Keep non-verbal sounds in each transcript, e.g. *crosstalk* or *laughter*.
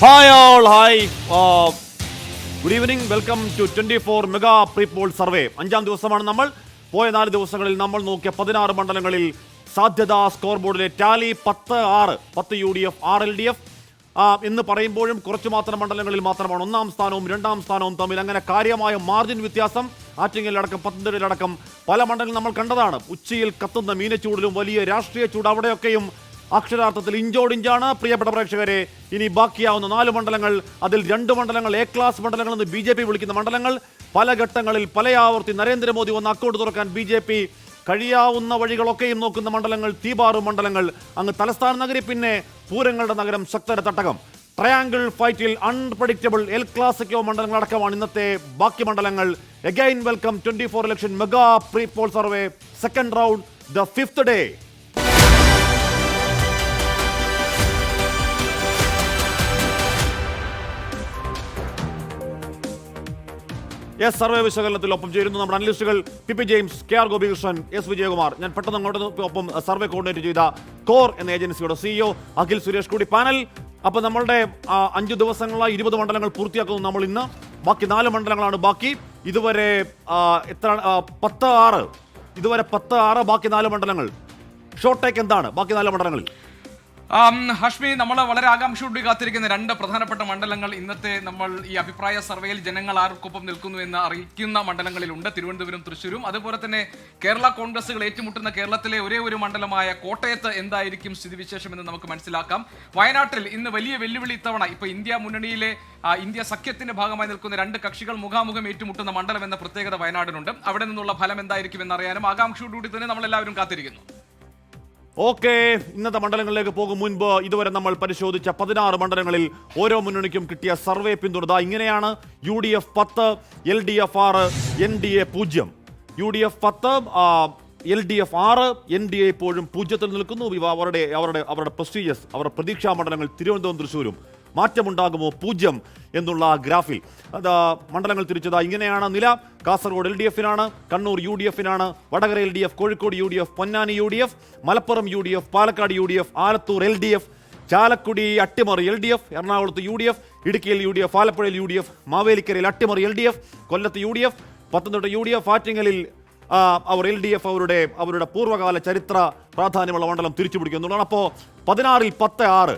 Hi all hi good evening welcome to twenty four mega prepoll survey അഞ്ചാം ദിവസമാണ് നമ്മൾ. പോയ നാല് ദിവസങ്ങളിൽ നമ്മൾ നോക്കിയ പതിനാറ് മണ്ഡലങ്ങളിൽ സാധ്യതാ സ്കോർ ബോർഡിലെ ടാലി പത്ത് ആറ് പത്ത് U D F R L D F. എന്ന് പറയുമ്പോഴും കുറച്ച് മാത്രം മണ്ഡലങ്ങളിൽ മാത്രമാണ്. ഒന്നാം സ്ഥാനവും രണ്ടാം സ്ഥാനവും തമ്മിൽ അങ്ങനെ കാര്യമായ മാർജിൻ വ്യത്യാസം ആറ്റിങ്ങലിലടക്കം പത്തനംതിട്ടയിലടക്കം പല മണ്ഡലങ്ങളും നമ്മൾ കണ്ടതാണ്. ഉച്ചയിൽ കത്തുന്ന മീനച്ചൂടിലും വലിയ രാഷ്ട്രീയ ചൂട് അവിടെയൊക്കെയും അക്ഷരാർത്ഥത്തിൽ ഇഞ്ചോടിഞ്ചാണ് പ്രിയപ്പെട്ട പ്രേക്ഷകരെ ഇനി ബാക്കിയാവുന്ന നാല് മണ്ഡലങ്ങൾ അതിൽ രണ്ട് മണ്ഡലങ്ങൾ എ ക്ലാസ് മണ്ഡലങ്ങൾ എന്ന് ബി ജെ പി വിളിക്കുന്ന മണ്ഡലങ്ങൾ. പല ഘട്ടങ്ങളിൽ പല ആവർത്തി നരേന്ദ്രമോദി വന്ന് അക്കൗണ്ട് തുറക്കാൻ ബി ജെ പി കഴിയാവുന്ന വഴികളൊക്കെയും നോക്കുന്ന മണ്ഡലങ്ങൾ തീബാറു മണ്ഡലങ്ങൾ. അങ്ങ് തലസ്ഥാന നഗരി പിന്നെ പൂരങ്ങളുടെ നഗരം ശക്തര തട്ടകം. ട്രയാങ്കിൾ ഫൈറ്റിൽ അൺപ്രഡിക്റ്റബിൾ എൽ ക്ലാസിക്കോ മണ്ഡലങ്ങൾ അടക്കമാണ് ഇന്നത്തെ ബാക്കി മണ്ഡലങ്ങൾ. Again welcome twenty four election mega pre poll survey second round the fifth day S survey വിശകലനത്തിൽ ഒപ്പം ചേരുന്നു നമ്മുടെ അനലിസ്റ്റുകൾ P P James K R Gopikrishnan S Vijayakumar. ഞാൻ പെട്ടെന്ന് അങ്ങോട്ട് ഒപ്പം സർവേ കോർഡിനേറ്റ് ചെയ്ത കോർ എന്ന ഏജൻസിയുടെ സിഇഒ അഖിൽ സുരേഷ് കൂടി പാനൽ അപ്പൊ നമ്മളുടെ അഞ്ച് ദിവസങ്ങളായി ഇരുപത് മണ്ഡലങ്ങൾ പൂർത്തിയാക്കുന്നു നമ്മൾ ഇന്ന്. ബാക്കി നാല് മണ്ഡലങ്ങളാണ് ബാക്കി. ഇതുവരെ എത്ര പത്ത് ആറ്. ഇതുവരെ പത്ത് ആറ് ബാക്കി നാല് മണ്ഡലങ്ങൾ. ഷോർട്ടേക്ക് എന്താണ്? ബാക്കി നാല് മണ്ഡലങ്ങളിൽ. ഹഷ്മി നമ്മൾ വളരെ ആകാംക്ഷയോട് കാത്തിരിക്കുന്ന രണ്ട് പ്രധാനപ്പെട്ട മണ്ഡലങ്ങൾ ഇന്നത്തെ നമ്മൾ ഈ അഭിപ്രായ സർവേയിൽ ജനങ്ങൾ ആർക്കൊപ്പം നിൽക്കുന്നു എന്ന് അറിയിക്കുന്ന മണ്ഡലങ്ങളിലുണ്ട്. തിരുവനന്തപുരം തൃശ്ശൂരും. അതുപോലെ തന്നെ കേരള കോൺഗ്രസുകൾ ഏറ്റുമുട്ടുന്ന കേരളത്തിലെ ഒരേ ഒരു മണ്ഡലമായ കോട്ടയത്ത് എന്തായിരിക്കും സ്ഥിതിവിശേഷം എന്ന് നമുക്ക് മനസ്സിലാക്കാം. വയനാട്ടിൽ ഇന്ന് വലിയ വെല്ലുവിളി ഇത്തവണ ഇപ്പോൾ ഇന്ത്യ മുന്നണിയിലെ ഇന്ത്യ സഖ്യത്തിന്റെ ഭാഗമായി നിൽക്കുന്ന രണ്ട് കക്ഷികൾ മുഖാമുഖം ഏറ്റുമുട്ടുന്ന മണ്ഡലം എന്ന പ്രത്യേകത വയനാടിനുണ്ട്. അവിടെ നിന്നുള്ള ഫലം എന്തായിരിക്കും എന്നറിയാനും ആകാംക്ഷയോടുകൂടി തന്നെ നമ്മളെല്ലാവരും കാത്തിരിക്കുന്നു. ഓക്കെ ഇന്നത്തെ മണ്ഡലങ്ങളിലേക്ക് പോകും മുൻപ് ഇതുവരെ നമ്മൾ പരിശോധിച്ച പതിനാറ് മണ്ഡലങ്ങളിൽ ഓരോ മുന്നണിക്കും കിട്ടിയ സർവേ പിന്തുണ. ഇങ്ങനെയാണ് യു ഡി എഫ് പത്ത് എൽ ഡി എഫ് ആറ് എൻ ഡി എ പൂജ്യം. യു ഡി എഫ് പത്ത് എൽ ഡി എഫ് ആറ് എൻ ഡി എ ഇപ്പോഴും പൂജ്യത്തിൽ നിൽക്കുന്നു. ഇവ അവരുടെ അവരുടെ അവരുടെ പ്രസ്റ്റീജിയസ് അവരുടെ പ്രതീക്ഷാ മണ്ഡലങ്ങൾ തിരുവനന്തപുരം തൃശ്ശൂരും. മാറ്റമുണ്ടാകുമോ പൂജ്യം എന്നുള്ള ഗ്രാഫിൽ. അത് മണ്ഡലങ്ങൾ തിരിച്ചതാ. ഇങ്ങനെയാണ് നില. കാസർഗോഡ് എൽ ഡി എഫിനാണ് Kannur U D എഫിനാണ് Vadakara L D F Kozhikode U D F Ponnani U D F Malappuram U D F Palakkad U D F Alathur L D F Chalakudy അട്ടിമറി എൽ ഡി എഫ് എറണാകുളത്ത് U D F ഇടുക്കിയിൽ U D F ആലപ്പുഴയിൽ U D F മാവേലിക്കരയിൽ അട്ടിമറി L D F കൊല്ലത്ത് U D F Pathanamthitta U D F ആറ്റിങ്ങലിൽ അവർ L D F അവരുടെ അവരുടെ പൂർവകാല ചരിത്ര പ്രാധാന്യമുള്ള മണ്ഡലം തിരിച്ചുപിടിക്കുന്നുള്ളതാണ് അപ്പോൾ പതിനാറിൽ പത്ത് ആറ്.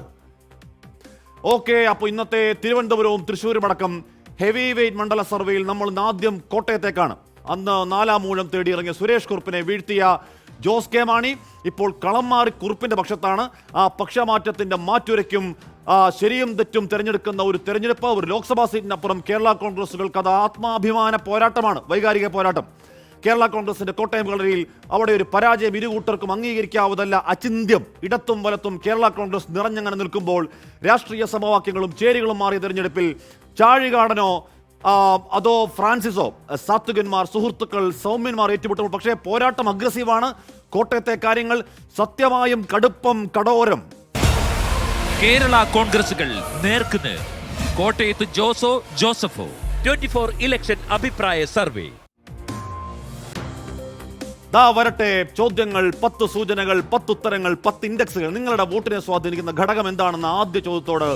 ഓക്കെ അപ്പോൾ ഇന്നത്തെ തിരുവനന്തപുരവും തൃശ്ശൂരും അടക്കം ഹെവി വെയിറ്റ് മണ്ഡല സർവേയിൽ നമ്മൾ ആദ്യം കോട്ടയത്തേക്കാണ്. അന്ന് നാലാം മൂഴം തേടി ഇറങ്ങിയ സുരേഷ് കുറുപ്പിനെ വീഴ്ത്തിയ ജോസ് കെ മാണി ഇപ്പോൾ കളം മാറി കുറുപ്പിന്റെ പക്ഷത്താണ്. ആ പക്ഷമാറ്റത്തിന്റെ മാറ്റുരയ്ക്കും ശരിയും തെറ്റും തിരഞ്ഞെടുക്കുന്ന ഒരു തെരഞ്ഞെടുപ്പ് ഒരു ലോക്സഭാ സീറ്റിനപ്പുറം കേരള കോൺഗ്രസുകൾക്ക് അത് ആത്മാഭിമാന പോരാട്ടമാണ് വൈകാരിക പോരാട്ടം. കേരള കോൺഗ്രസിന്റെ കോട്ടയം കളരിയിൽ അവിടെ ഒരു പരാജയം ഇരുകൂട്ടർക്കും അംഗീകരിക്കാവുന്നതല്ല അചിന്ത്യം. ഇടത്തും വലത്തും കേരള കോൺഗ്രസ് നിറഞ്ഞങ്ങനെ നിൽക്കുമ്പോൾ രാഷ്ട്രീയ സമവാക്യങ്ങളും ചേരികളും മാറിയ തെരഞ്ഞെടുപ്പിൽ ചാഴികാടനോ അതോ ഫ്രാൻസിസോ സാത്വികന്മാർ സുഹൃത്തുക്കൾ സൗമ്യന്മാർ ഏറ്റുമുട്ടുമ്പോൾ പക്ഷേ പോരാട്ടം അഗ്രസീവാണ്. കോട്ടയത്തെ കാര്യങ്ങൾ സത്യമായും കടുപ്പം കടോരം കേരള കോൺഗ്രസുകൾ നേർക്കുനേർ. കോട്ടയത്ത് ജോസോ ജോസഫോ. ട്വന്റി ഫോർ ഇലക്ഷൻ അഭിപ്രായ സർവേ. ദാ വരട്ടെ ചോദ്യങ്ങൾ പത്ത് സൂചനകൾ പത്ത് ഉത്തരങ്ങൾ പത്ത് ഇൻഡെക്സുകൾ. നിങ്ങളുടെ വോട്ടിനെ സ്വാധീനിക്കുന്ന ഘടകം എന്താണെന്ന് ആദ്യ ചോദ്യത്തോട്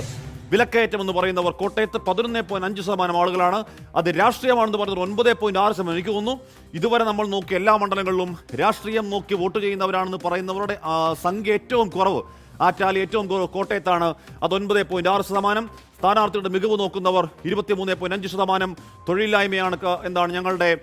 വിലക്കയറ്റം എന്ന് പറയുന്നവർ കോട്ടയത്ത് പതിനൊന്ന് പോയിന്റ് അഞ്ച് ശതമാനം ആളുകളാണ്. അത് രാഷ്ട്രീയമാണെന്ന് പറഞ്ഞത് ഒൻപത് പോയിന്റ് ആറ് ശതമാനം. എനിക്ക് തോന്നുന്നു ഇതുവരെ നമ്മൾ നോക്കിയ എല്ലാ മണ്ഡലങ്ങളിലും രാഷ്ട്രീയം നോക്കി വോട്ട് ചെയ്യുന്നവരാണെന്ന് പറയുന്നവരുടെ സംഖ്യ ഏറ്റവും കുറവ്. ആറ്റാലി ഏറ്റവും കുറവ് കോട്ടയത്താണ്. അത് ഒൻപത് പോയിന്റ് ആറ് ശതമാനം. സ്ഥാനാർത്ഥിയുടെ മികവ് നോക്കുന്നവർ ഇരുപത്തിമൂന്ന് പോയിന്റ് അഞ്ച് ശതമാനം. തൊഴിലില്ലായ്മയാണ് എന്താണ് ഞങ്ങളുടെ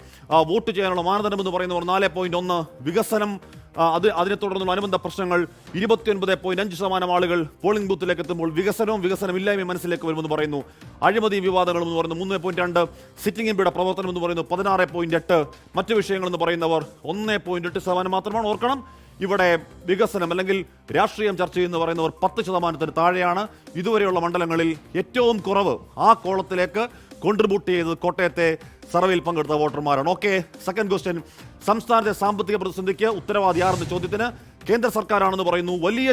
വോട്ട് ചെയ്യാനുള്ള മാനദണ്ഡം എന്ന് പറയുന്നവർ നാല് പോയിന്റ് ഒന്ന്. വികസനം അത് അതിനെ തുടർന്നുള്ള അനുബന്ധ പ്രശ്നങ്ങൾ ഇരുപത്തിയൊൻപത് പോയിന്റ് അഞ്ച് ശതമാനം ആളുകൾ പോളിംഗ് ബൂത്തിലേക്ക് എത്തുമ്പോൾ വികസനവും വികസനമില്ലായ്മയും മനസ്സിലേക്ക് വരുമെന്ന് പറയുന്നു. അഴിമതി വിവാദങ്ങളും എന്ന് പറയുന്നു മൂന്ന് പോയിന്റ് രണ്ട്. സിറ്റിംഗ് എംപിയുടെ പ്രവർത്തനം എന്ന് പറയുന്നു പതിനാറ് പോയിന്റ് എട്ട്. മറ്റു വിഷയങ്ങളെന്ന് പറയുന്നവർ ഒന്ന് പോയിന്റ് എട്ട് ശതമാനം മാത്രമാണ്. ഓർക്കണം ഇവിടെ വികസനം അല്ലെങ്കിൽ രാഷ്ട്രീയം ചർച്ച ചെയ്യുന്ന പറയുന്നവർ പത്ത് ശതമാനത്തിന് താഴെയാണ്. ഇതുവരെയുള്ള മണ്ഡലങ്ങളിൽ ഏറ്റവും കുറവ് ആ കോളത്തിലേക്ക് കോൺട്രിബ്യൂട്ട് ചെയ്തത് കോട്ടയത്തെ സർവേയിൽ പങ്കെടുത്ത വോട്ടർമാരാണ്. ഓക്കെ സെക്കൻഡ് ക്വസ്റ്റ്യൻ സംസ്ഥാനത്തെ സാമ്പത്തിക പ്രതിസന്ധിക്ക് ഉത്തരവാദി ആരെന്ന ചോദ്യത്തിന് കേന്ദ്ര സർക്കാരാണെന്ന് പറയുന്നു. വലിയ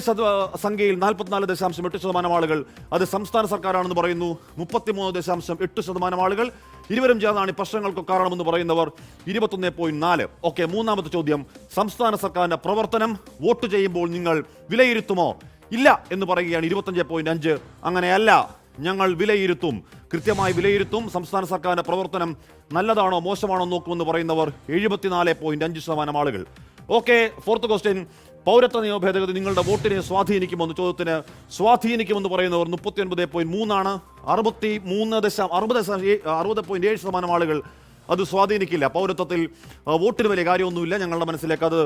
സംഖ്യയിൽ നാൽപ്പത്തിനാല് ദശാംശം എട്ട് ശതമാനം ആളുകൾ. അത് സംസ്ഥാന സർക്കാരാണെന്ന് പറയുന്നു. മുപ്പത്തിമൂന്ന് ദശാംശം എട്ട് ശതമാനം ആളുകൾ. ഇരുവരും ചേർന്നാണ് ഈ പ്രശ്നങ്ങൾക്ക് കാരണമെന്ന് പറയുന്നവർ. ഇരുപത്തൊന്ന് പോയിന്റ് നാല്. ഓക്കെ മൂന്നാമത്തെ ചോദ്യം. സംസ്ഥാന സർക്കാരിന്റെ പ്രവർത്തനം വോട്ട് ചെയ്യുമ്പോൾ നിങ്ങൾ വിലയിരുത്തുമോ? ഇല്ല എന്ന് പറയുകയാണ് ഇരുപത്തഞ്ച് പോയിന്റ് അഞ്ച്. അങ്ങനെയല്ല ഞങ്ങൾ വിലയിരുത്തും. കൃത്യമായി വിലയിരുത്തും. സംസ്ഥാന സർക്കാരിന്റെ പ്രവർത്തനം നല്ലതാണോ മോശമാണോ നോക്കുമെന്ന് പറയുന്നവർ എഴുപത്തിനാല് പോയിന്റ് അഞ്ച് ശതമാനം ആളുകൾ. Okay fourth question. പൗരത്വ നിയമ ഭേദഗതി നിങ്ങളുടെ വോട്ടിനെ സ്വാധീനിക്കുമെന്ന് ചോദ്യത്തിന് സ്വാധീനിക്കുമെന്ന് പറയുന്നവർ മുപ്പത്തി ഒൻപത് പോയിന്റ് മൂന്നാണ് അറുപത്തി മൂന്ന് ദശാം അറുപത് അറുപത് പോയിന്റ് ഏഴ് ശതമാനം ആളുകൾ അത് സ്വാധീനിക്കില്ല. പൗരത്വത്തിൽ വോട്ടിന് വലിയ കാര്യമൊന്നുമില്ല. ഞങ്ങളുടെ മനസ്സിലേക്ക് അത്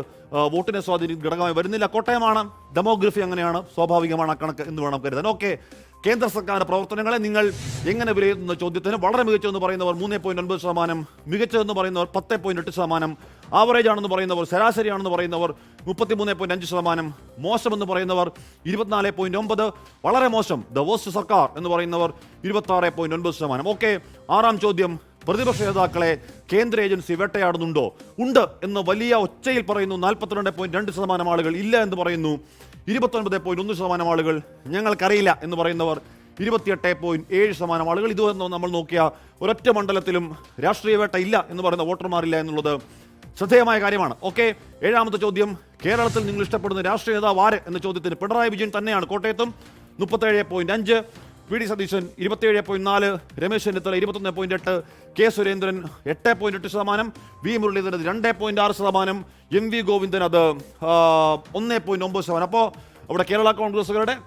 വോട്ടിനെ സ്വാധീനിക്കുന്ന ഘടകമായി വരുന്നില്ല. കോട്ടയമാണ്. ഡെമോഗ്രഫി അങ്ങനെയാണ്. സ്വാഭാവികമാണ് കണക്ക് എന്ന് വേണം കരുതാൻ. ഓക്കെ. കേന്ദ്ര സർക്കാർ പ്രവർത്തനങ്ങളെ നിങ്ങൾ എങ്ങനെ വിലയിരുത്തുന്ന ചോദ്യത്തിന് വളരെ മികച്ചതെന്ന് പറയുന്നവർ മൂന്ന് പോയിന്റ് ഒൻപത് ശതമാനം മികച്ചതെന്ന് പറയുന്നവർ പത്ത് പോയിന്റ് എട്ട് ശതമാനം ആവറേജ് ആണെന്ന് പറയുന്നവർ ശരാശരിയാണെന്ന് പറയുന്നവർ മുപ്പത്തിമൂന്ന് പോയിന്റ് അഞ്ച് ശതമാനം. മോശമെന്ന് പറയുന്നവർ ഇരുപത്തിനാല് പോയിന്റ് ഒമ്പത്. വളരെ മോശം. ദ വേസ്റ്റ് സർക്കാർ എന്ന് പറയുന്നവർ ഇരുപത്തി പോയിന്റ് ഒൻപത് ശതമാനം. ഓക്കെ ആറാം ചോദ്യം. പ്രതിപക്ഷ നേതാക്കളെ കേന്ദ്ര ഏജൻസി വേട്ടയാടുന്നുണ്ടോ? ഉണ്ട് എന്ന് വലിയ ഒച്ചയിൽ പറയുന്നു നാൽപ്പത്തിരണ്ട് പോയിന്റ് രണ്ട് ശതമാനം ആളുകൾ. ഇല്ല എന്ന് പറയുന്നു ഇരുപത്തൊൻപത് പോയിന്റ് ഒന്ന് ശതമാനം ആളുകൾ. ഞങ്ങൾക്കറിയില്ല എന്ന് പറയുന്നവർ ഇരുപത്തിയെട്ട് പോയിന്റ് ഏഴ് ശതമാനം ആളുകൾ. ഇതുവരെ നമ്മൾ നോക്കിയ ഒരൊറ്റ മണ്ഡലത്തിലും രാഷ്ട്രീയ വേട്ട ഇല്ല എന്ന് പറയുന്ന വോട്ടർമാരില്ല എന്നുള്ളത് ശ്രദ്ധേയമായ കാര്യമാണ്. ഓക്കെ ഏഴാമത്തെ ചോദ്യം. കേരളത്തിൽ നിങ്ങൾ ഇഷ്ടപ്പെടുന്ന രാഷ്ട്രീയ നേതാവ് ആര്? എന്ന ചോദ്യത്തിന് പിണറായി വിജയൻ തന്നെയാണ് കോട്ടയത്തും. മുപ്പത്തേഴ് പോയിന്റ് അഞ്ച്. V D. സതീശൻ ഇരുപത്തിയേഴ് പോയിന്റ് നാല്. രമേശ് ചെന്നിത്തല ഇരുപത്തൊന്ന് പോയിന്റ് എട്ട്. കെ. സുരേന്ദ്രൻ എട്ട് പോയിന്റ് എട്ട് ശതമാനം. വി. മുരളീധരൻ രണ്ട് പോയിന്റ് ആറ് ശതമാനം. എം. വി. ഗോവിന്ദൻ അത് ഒന്ന് പോയിന്റ് ഒമ്പത് ശതമാനം. അപ്പോൾ അവിടെ കേരള കോൺഗ്രസുകാരുടെ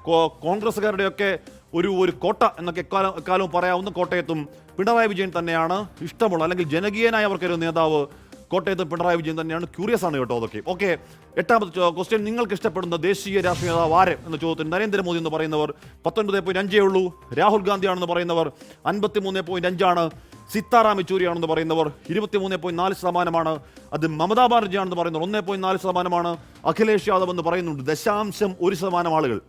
കോൺഗ്രസ്സുകാരുടെയൊക്കെ ഒരു ഒരു കോട്ട എന്നൊക്കെ എക്കാലം എക്കാലവും പറയാവുന്ന കോട്ടയത്തും പിണറായി വിജയൻ തന്നെയാണ് ഇഷ്ടമുള്ള അല്ലെങ്കിൽ ജനകീയനായ അവർക്കൊരു നേതാവ് കോട്ടയത്ത് പിണറായി വിജയൻ തന്നെയാണ് ക്യൂറിയസ് ആണ് കേട്ടോ അതൊക്കെ. ഓക്കെ എട്ടാമത് ക്വസ്റ്റ്യൻ നിങ്ങൾക്ക് ഇഷ്ടപ്പെടുന്ന ദേശീയ രാഷ്ട്രീയ നേതാവ് ആര് എന്ന ചോദ്യത്തിൽ നരേന്ദ്രമോദി എന്ന് പറയുന്നവർ പത്തൊൻപത് പോയിന്റ് അഞ്ചേ ഉള്ളൂ. രാഹുൽ ഗാന്ധിയാണെന്ന് പറയുന്നവർ അൻപത്തി മൂന്ന് പോയിന്റ് അഞ്ചാണ്. സീതാറാം യെച്ചൂരിയാണെന്ന് പറയുന്നവർ ഇരുപത്തിമൂന്ന് പോയിന്റ് നാല് ശതമാനമാണ്. അത് മമതാ ബാനർജിയാണെന്ന് പറയുന്നവർ ഒന്നേ പോയിന്റ് നാല് ശതമാനമാണ്. അഖിലേഷ് യാദവ് എന്ന് പറയുന്നുണ്ട് ദശാംശം ഒരു ശതമാനം ആളുകൾ.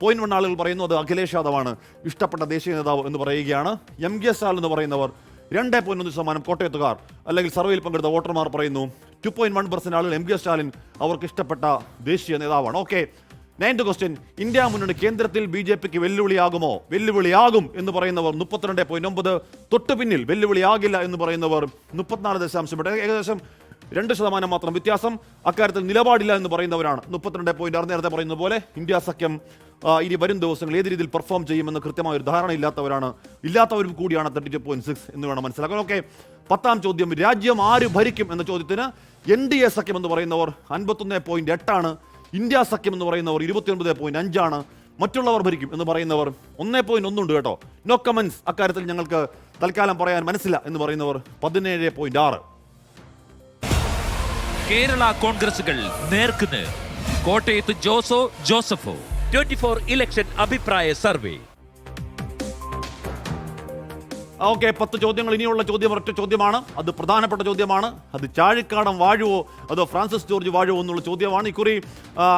പോയിന്റ് വൺ ആളുകൾ പറയുന്നു അത് അഖിലേഷ് യാദവാണ്. ഇഷ്ടപ്പെട്ട ദേശീയ നേതാവ് എന്ന് പറയുകയാണ്. എം കെ സാൽ എന്ന് പറയുന്നവർ രണ്ട് പോയിന്റ് ഒന്ന് ശതമാനം കോട്ടയത്തുകാർ അല്ലെങ്കിൽ സർവേയിൽ പങ്കെടുത്ത വോട്ടർമാർ പറയുന്നു ടു പോയിന്റ് വൺ പെർസെന്റ് ആളുകൾ എം കെ സ്റ്റാലിൻ അവർക്ക് ഇഷ്ടപ്പെട്ട ദേശീയ നേതാവാണ്. ഓക്കെ നയൻത് ക്വസ്റ്റ്യൻ ഇന്ത്യ മുന്നണി കേന്ദ്രത്തിൽ ബി ജെ പിക്ക് വെല്ലുവിളിയാകുമോ? വെല്ലുവിളിയാകും എന്ന് പറയുന്നവർ മുപ്പത്തിരണ്ട് പോയിന്റ് ഒമ്പത്. തൊട്ടു പിന്നിൽ വെല്ലുവിളിയാകില്ല എന്ന് പറയുന്നവർ മുപ്പത്തിനാല് ദശാംശം ഏകദേശം രണ്ട് ശതമാനം മാത്രം വ്യത്യാസം. അക്കാര്യത്തിൽ നിലപാടില്ല എന്ന് പറയുന്നവരാണ്. മുപ്പത്തിരണ്ട് പോയിന്റ് ആറ് നേരത്തെ പറയുന്ന പോലെ ഇന്ത്യ സഖ്യം ഇനി വരും ദിവസങ്ങൾ ഏത് രീതിയിൽ പെർഫോം ചെയ്യുമെന്ന് കൃത്യമായ ഒരു ധാരണ ഇല്ലാത്തവരാണ് ഇല്ലാത്തവരും കൂടിയാണ് തേർട്ടി ടു പോയിന്റ് സിക്സ് എന്ന് വേണം മനസ്സിലാക്കാൻ. ഓക്കെ പത്താം ചോദ്യം. രാജ്യം ആര് ഭരിക്കും എന്ന ചോദ്യത്തിന് എൻ ഡി എ സഖ്യം എന്ന് പറയുന്നവർ അൻപത്തൊന്ന് പോയിന്റ് എട്ടാണ്. ഇന്ത്യ സഖ്യം എന്ന് പറയുന്നവർ ഇരുപത്തിയൊൻപത് പോയിന്റ് അഞ്ചാണ്. മറ്റുള്ളവർ ഭരിക്കും എന്ന് പറയുന്നവർ ഒന്നേ പോയിന്റ് ഒന്നുണ്ട് കേട്ടോ. നോ കമന്റ്സ് അക്കാര്യത്തിൽ ഞങ്ങൾക്ക് തൽക്കാലം പറയാൻ മനസ്സില്ല എന്ന് പറയുന്നവർ പതിനേഴ് പോയിന്റ് ആറ്. കേരള കോൺഗ്രസുകൾ നേർക്കുനേർ കോട്ടയത്ത് ജോസോ ജോസഫോ. ട്വന്റി ഫോർ ഇലക്ഷൻ അഭിപ്രായ സർവേ. ഓക്കെ പത്ത് ചോദ്യങ്ങൾ ഇനിയുള്ള ചോദ്യം ഒറ്റ ചോദ്യമാണ്. അത് പ്രധാനപ്പെട്ട ചോദ്യമാണ്. അത് ചാഴിക്കാടം വാഴുവോ? അതോ ഫ്രാൻസിസ് ജോർജ് വാഴുവോ എന്നുള്ള ചോദ്യമാണ്. ഇക്കുറി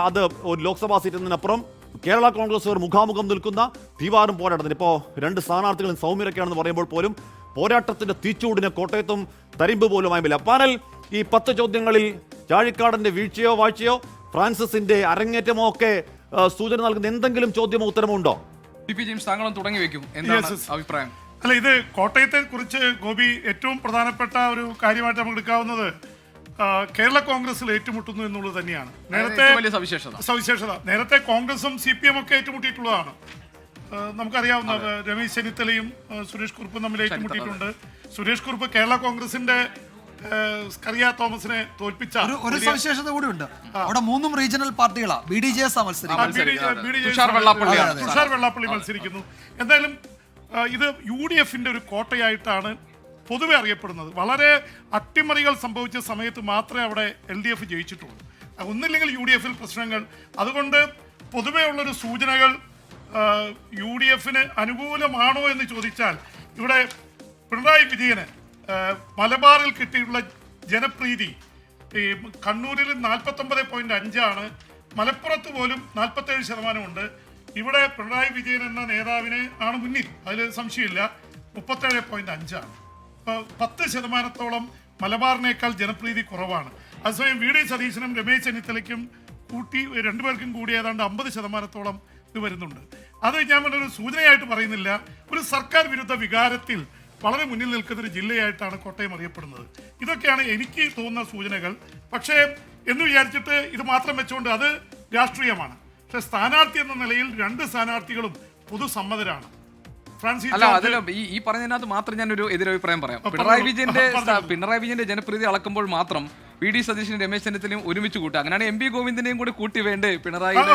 അത് ഒരു ലോക്സഭാ സീറ്റിനപ്പുറം കേരള കോൺഗ്രസ് മുഖാമുഖം നിൽക്കുന്ന തീവാറും പോരാട്ടത്തിന്. ഇപ്പോൾ രണ്ട് സ്ഥാനാർത്ഥികളും സൗമ്യരൊക്കെയാണെന്ന് പറയുമ്പോൾ പോലും പോരാട്ടത്തിന്റെ തീച്ചൂടിനെ കോട്ടയത്തും തരിമ്പ് പോലുമായില്ല പാനൽ ഈ പത്ത് ചോദ്യങ്ങളിൽ ചാഴിക്കാടന്റെ വീഴ്ചയോ വാഴ്ചയോ ഫ്രാൻസിസിന്റെ അരങ്ങേറ്റമോ ഒക്കെ സൂചന നൽകുന്ന എന്തെങ്കിലും ചോദ്യമോ ഉത്തരമോ ഉണ്ടോ? പി പി ജെയിംസ് താങ്കളും തുടങ്ങി വെക്കും. എന്താണ്. അഭിപ്രായം? അല്ല ഇത് കോട്ടയത്തെ കുറിച്ച് ഗോപി ഏറ്റവും പ്രധാനപ്പെട്ട ഒരു കാര്യമായിട്ട് നമുക്ക് എടുക്കാവുന്നത് കേരള കോൺഗ്രസിൽ ഏറ്റുമുട്ടുന്നു എന്നുള്ളത് തന്നെയാണ്. നേരത്തെ വലിയ സവിശേഷത. സവിശേഷത. നേരത്തെ കോൺഗ്രസും സി പി എം ഒക്കെ ഏറ്റുമുട്ടിയിട്ടുള്ളതാണ്. നമുക്കറിയാവുന്ന രമേശ് ചെന്നിത്തലയും സുരേഷ് കുറുപ്പും തമ്മിൽ ഏറ്റുമുട്ടിയിട്ടുണ്ട്. സുരേഷ് കുറുപ്പ് കേരള കോൺഗ്രസിന്റെ സ്കറിയ തോമസിനെ തോൽപ്പിച്ച ഒരു ഒരു സവിശേഷത കൂടി ഉണ്ട് അവിടെ മൂന്നും regional പാർട്ടികളാ. B D J S Thushar വെള്ളാപ്പള്ളിയാണ്. Thushar Vellappally മത്സരിക്കുന്നു. എന്തായാലും ഇത് യു ഡി എഫിന്റെ ഒരു കോട്ടയായിട്ടാണ് പൊതുവെ അറിയപ്പെടുന്നത്. വളരെ അട്ടിമറികൾ സംഭവിച്ച സമയത്ത് മാത്രമേ അവിടെ എൽ ഡി എഫ് ജയിച്ചിട്ടുള്ളൂ. ഒന്നില്ലെങ്കിൽ യു ഡി എഫിൽ പ്രശ്നങ്ങൾ. അതുകൊണ്ട് പൊതുവെ ഉള്ളൊരു സൂചനകൾ യു ഡി എഫിന് അനുകൂലമാണോ എന്ന് ചോദിച്ചാൽ ഇവിടെ പിണറായി വിജയന് മലബാറിൽ കിട്ടിയിട്ടുള്ള ജനപ്രീതി ഈ കണ്ണൂരിൽ നാൽപ്പത്തൊമ്പത് പോയിന്റ് അഞ്ചാണ് മലപ്പുറത്ത് പോലും നാൽപ്പത്തേഴ് ശതമാനമുണ്ട്. ഇവിടെ പിണറായി വിജയൻ എന്ന നേതാവിന് ആണ് മുന്നിൽ. അതിൽ സംശയമില്ല. മുപ്പത്തേഴ് പോയിന്റ് അഞ്ചാണ് ഇപ്പോൾ പത്ത് ശതമാനത്തോളം മലബാറിനേക്കാൾ ജനപ്രീതി കുറവാണ്. അതേസമയം വി ഡി സതീശനും രമേശ് ചെന്നിത്തലയ്ക്കും കൂട്ടി രണ്ടുപേർക്കും കൂടി ഏതാണ്ട് അമ്പത് ശതമാനത്തോളം ഇത് വരുന്നുണ്ട്. അത് ഞാൻ ഒരു സൂചനയായിട്ട് പറയുന്നില്ല. ഒരു സർക്കാർ വിരുദ്ധ വികാരത്തിൽ വളരെ മുന്നിൽ നിൽക്കുന്ന ഒരു ജില്ലയായിട്ടാണ് കോട്ടയം അറിയപ്പെടുന്നത്. ഇതൊക്കെയാണ് എനിക്ക് തോന്നുന്ന സൂചനകൾ. പക്ഷേ എന്ന് വിചാരിച്ചിട്ട് ഇത് മാത്രം വെച്ചുകൊണ്ട് അത് രാഷ്ട്രീയമാണ്. പക്ഷെ സ്ഥാനാർത്ഥി എന്ന നിലയിൽ രണ്ട് സ്ഥാനാർത്ഥികളും പൊതുസമ്മതരാണ്. ഫ്രാൻസിസ് അല്ല അതല്ല അതിൽ ഈ ഈ പറഞ്ഞതിനകത്ത് മാത്രം ഞാൻ ഒരു എതിരഭിപ്രായം പറയാം. പിണറായി വിജയന്റെ പിണറായി വിജയന്റെ ജനപ്രീതി അളക്കുമ്പോൾ മാത്രം വി ഡി സതീശനും രമേശ് ചെന്നിത്തലയും ഒരുമിച്ച് കൂട്ടുക. അങ്ങനെയാണ് എം പി ഗോവിന്ദനെയും കൂടി കൂട്ടി വേണ്ടേ പിണറായി അല്ല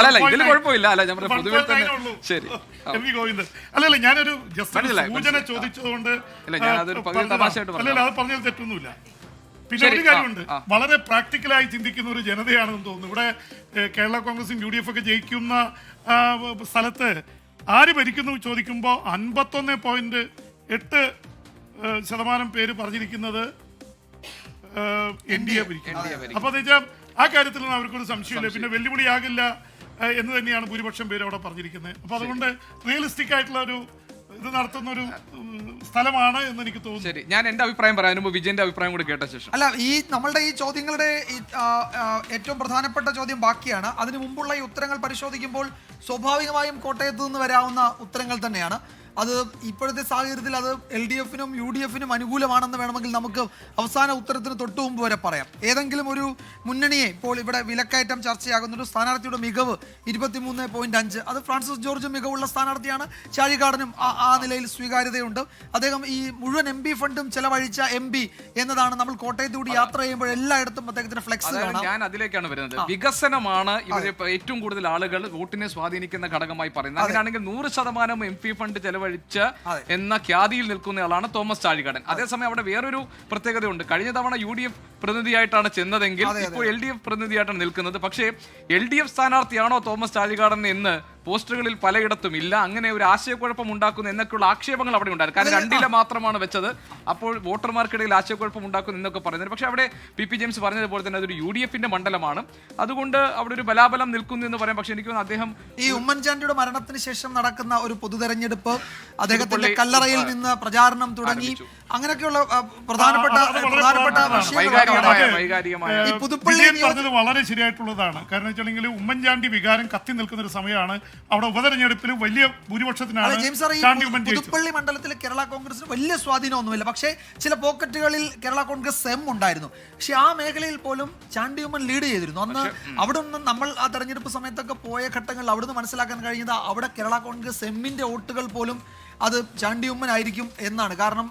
അല്ല ഇതിൽ കുഴപ്പമില്ല. അല്ല ഞാൻ പൊതുവെ തന്നെ ശരി. *laughs* എം ഗോവിന്ദൻ. അല്ലല്ല ഞാനൊരു സൂചന ചോദിച്ചതുകൊണ്ട് ഇല്ല, ഞാനതൊരു പറഞ്ഞതാ. തമാശയായിട്ട് അല്ലല്ല അത് പറഞ്ഞത് തെറ്റൊന്നുമില്ല. പിന്നെ ഒരു കാര്യമുണ്ട്. വളരെ പ്രാക്ടിക്കലായി ചിന്തിക്കുന്ന ഒരു ജനതയാണെന്ന് തോന്നുന്നു. ഇവിടെ കേരള കോൺഗ്രസും യു ഡി എഫ് ഒക്കെ ജയിക്കുന്ന സ്ഥലത്ത് ആര് ഭരിക്കുന്നു ചോദിക്കുമ്പോൾ അൻപത്തൊന്ന് പോയിന്റ് എട്ട് ശതമാനം പേര് പറഞ്ഞിരിക്കുന്നത് എൻ ഡി എ ഭരിക്കും അപ്പൊ എന്ന് വെച്ചാൽ ആ കാര്യത്തിലൊന്നും അവർക്കൊരു സംശയമില്ല. പിന്നെ വെല്ലുവിളിയാകില്ല എന്ന് തന്നെയാണ് ഭൂരിപക്ഷം പേര് അവിടെ പറഞ്ഞിരിക്കുന്നത്. അപ്പൊ അതുകൊണ്ട് റിയലിസ്റ്റിക് ആയിട്ടുള്ള ഒരു ഇത് നടത്തുന്ന ഒരു സ്ഥലമാണ് എന്ന് എനിക്ക് തോന്നുന്നു. ശരി ഞാൻ എന്റെ അഭിപ്രായം പറയാൻ മുമ്പ് വിജയന്റെ അഭിപ്രായം കൂടി കേട്ട ശേഷം. അല്ല ഈ നമ്മളുടെ ഈ ചോദ്യങ്ങളുടെ ഏറ്റവും പ്രധാനപ്പെട്ട ചോദ്യം ബാക്കിയാണ്. അതിനു മുമ്പുള്ള ഈ ഉത്തരങ്ങൾ പരിശോധിക്കുമ്പോൾ സ്വാഭാവികമായും കോട്ടയത്ത് നിന്ന് വരാവുന്ന ഉത്തരങ്ങൾ തന്നെയാണ്. അത് ഇപ്പോഴത്തെ സാഹചര്യത്തിൽ അത് എൽ ഡി എഫിനും യു ഡി എഫിനും അനുകൂലമാണെന്ന് വേണമെങ്കിൽ നമുക്ക് അവസാന ഉത്തരത്തിന് തൊട്ടു മുമ്പ് വരെ പറയാം. ഏതെങ്കിലും ഒരു മുന്നണിയെ ഇപ്പോൾ ഇവിടെ വിലക്കയറ്റം ചർച്ചയാകുന്ന ഒരു സ്ഥാനാർത്ഥിയുടെ മികവ് ഇരുപത്തിമൂന്ന് പോയിന്റ് അഞ്ച്. അത് ഫ്രാൻസിസ് ജോർജ് മികവുള്ള സ്ഥാനാർത്ഥിയാണ്. ചാഴികാടനും ആ- നിലയിൽ സ്വീകാര്യതയുണ്ട്. അദ്ദേഹം ഈ മുഴുവൻ എം പി ഫണ്ടും ചെലവഴിച്ച എം പി എന്നതാണ് നമ്മൾ കോട്ടയത്ത് കൂടി യാത്ര ചെയ്യുമ്പോൾ എല്ലായിടത്തും അദ്ദേഹത്തിന്റെ ഫ്ലെക്സ് കാണാം. ഞാൻ അതിലേക്കാണ് വരുന്നത്. വികസനമാണ് ഇവരെ ഏറ്റവും കൂടുതൽ ആളുകൾ വോട്ടിനെ സ്വാധീനിക്കുന്ന ഘടകമായി പറയുന്നത്. അങ്ങനെയാണെങ്കിൽ നൂറ് ശതമാനം എം പി ഫണ്ട് ചെലവഴിച്ച എന്ന ഖ്യാതിയിൽ നിൽക്കുന്നയാളാണ് തോമസ് ചാഴികാടൻ. അതേസമയം അവിടെ വേറൊരു പ്രത്യേകതയുണ്ട്. കഴിഞ്ഞ തവണ യു ഡി എഫ് പ്രതിനിധിയായിട്ടാണ് ചെന്നതെങ്കിൽ ഇപ്പോൾ എൽ ഡി എഫ് പ്രതിനിധിയായിട്ടാണ് നിൽക്കുന്നത്. പക്ഷേ എൽ ഡി എഫ് സ്ഥാനാർത്ഥിയാണോ തോമസ് ചാഴികാടൻ എന്ന് പോസ്റ്ററുകളിൽ പലയിടത്തും ഇല്ല. അങ്ങനെ ഒരു ആശയക്കുഴപ്പം ഉണ്ടാക്കുന്നു എന്നൊക്കെയുള്ള ആക്ഷേപങ്ങൾ അവിടെ ഉണ്ടായിരുന്നു. കാരണം രണ്ടില മാത്രമാണ് വെച്ചത്. അപ്പോൾ വോട്ടർമാർക്കിടയിൽ ആശയക്കുഴപ്പം ഉണ്ടാക്കുന്നു എന്നൊക്കെ പറയുന്നത്. പക്ഷേ അവിടെ പി പി ജെയിംസ് പറഞ്ഞതുപോലെ തന്നെ അതൊരു യു ഡി എഫിന്റെ മണ്ഡലമാണ്. അതുകൊണ്ട് അവിടെ ഒരു ബലാബലം നിൽക്കുന്നു എന്ന് പറയാം. പക്ഷെ എനിക്ക് തോന്നുന്നു അദ്ദേഹം ഈ ഉമ്മൻചാണ്ടിയുടെ മരണത്തിന് ശേഷം നടക്കുന്ന ഒരു പൊതുതെരഞ്ഞെടുപ്പ് അദ്ദേഹത്തിന്റെ കല്ലറയിൽ നിന്ന് പ്രചാരണം തുടങ്ങി. അങ്ങനെയൊക്കെയുള്ള പ്രധാനപ്പെട്ട പ്രധാനപ്പെട്ട വൈകാരികമായ ഈ പുതുപ്പള്ളി പറഞ്ഞത് വളരെ ശരിയായിട്ടുള്ളതാണ്. കാരണം വെച്ചാൽ ഉമ്മൻചാണ്ടി വികാരം കത്തി നിൽക്കുന്ന ഒരു സമയമാണ്. അവിടെ ഉപതെരഞ്ഞെടുപ്പിൽ വലിയ ഭൂരിപക്ഷത്തിനാണ് പുതുപ്പള്ളി മണ്ഡലത്തിൽ കേരള കോൺഗ്രസിന് വലിയ സ്വാധീനമൊന്നുമില്ല. പക്ഷേ ചില പോക്കറ്റുകളിൽ കേരള കോൺഗ്രസ് എം ഉണ്ടായിരുന്നു. പക്ഷെ ആ മേഖലയിൽ പോലും ചാണ്ടി ഉമ്മൻ ലീഡ് ചെയ്തിരുന്നു. അന്ന് അവിടെ നിന്ന് നമ്മൾ ആ തെരഞ്ഞെടുപ്പ് സമയത്തൊക്കെ പോയ ഘട്ടങ്ങളിൽ അവിടുന്ന് മനസ്സിലാക്കാൻ കഴിഞ്ഞത് അവിടെ കേരള കോൺഗ്രസ് എമ്മിന്റെ വോട്ടുകൾ പോലും അത് ചാണ്ടി ഉമ്മൻ ആയിരിക്കും എന്നാണ്. കാരണം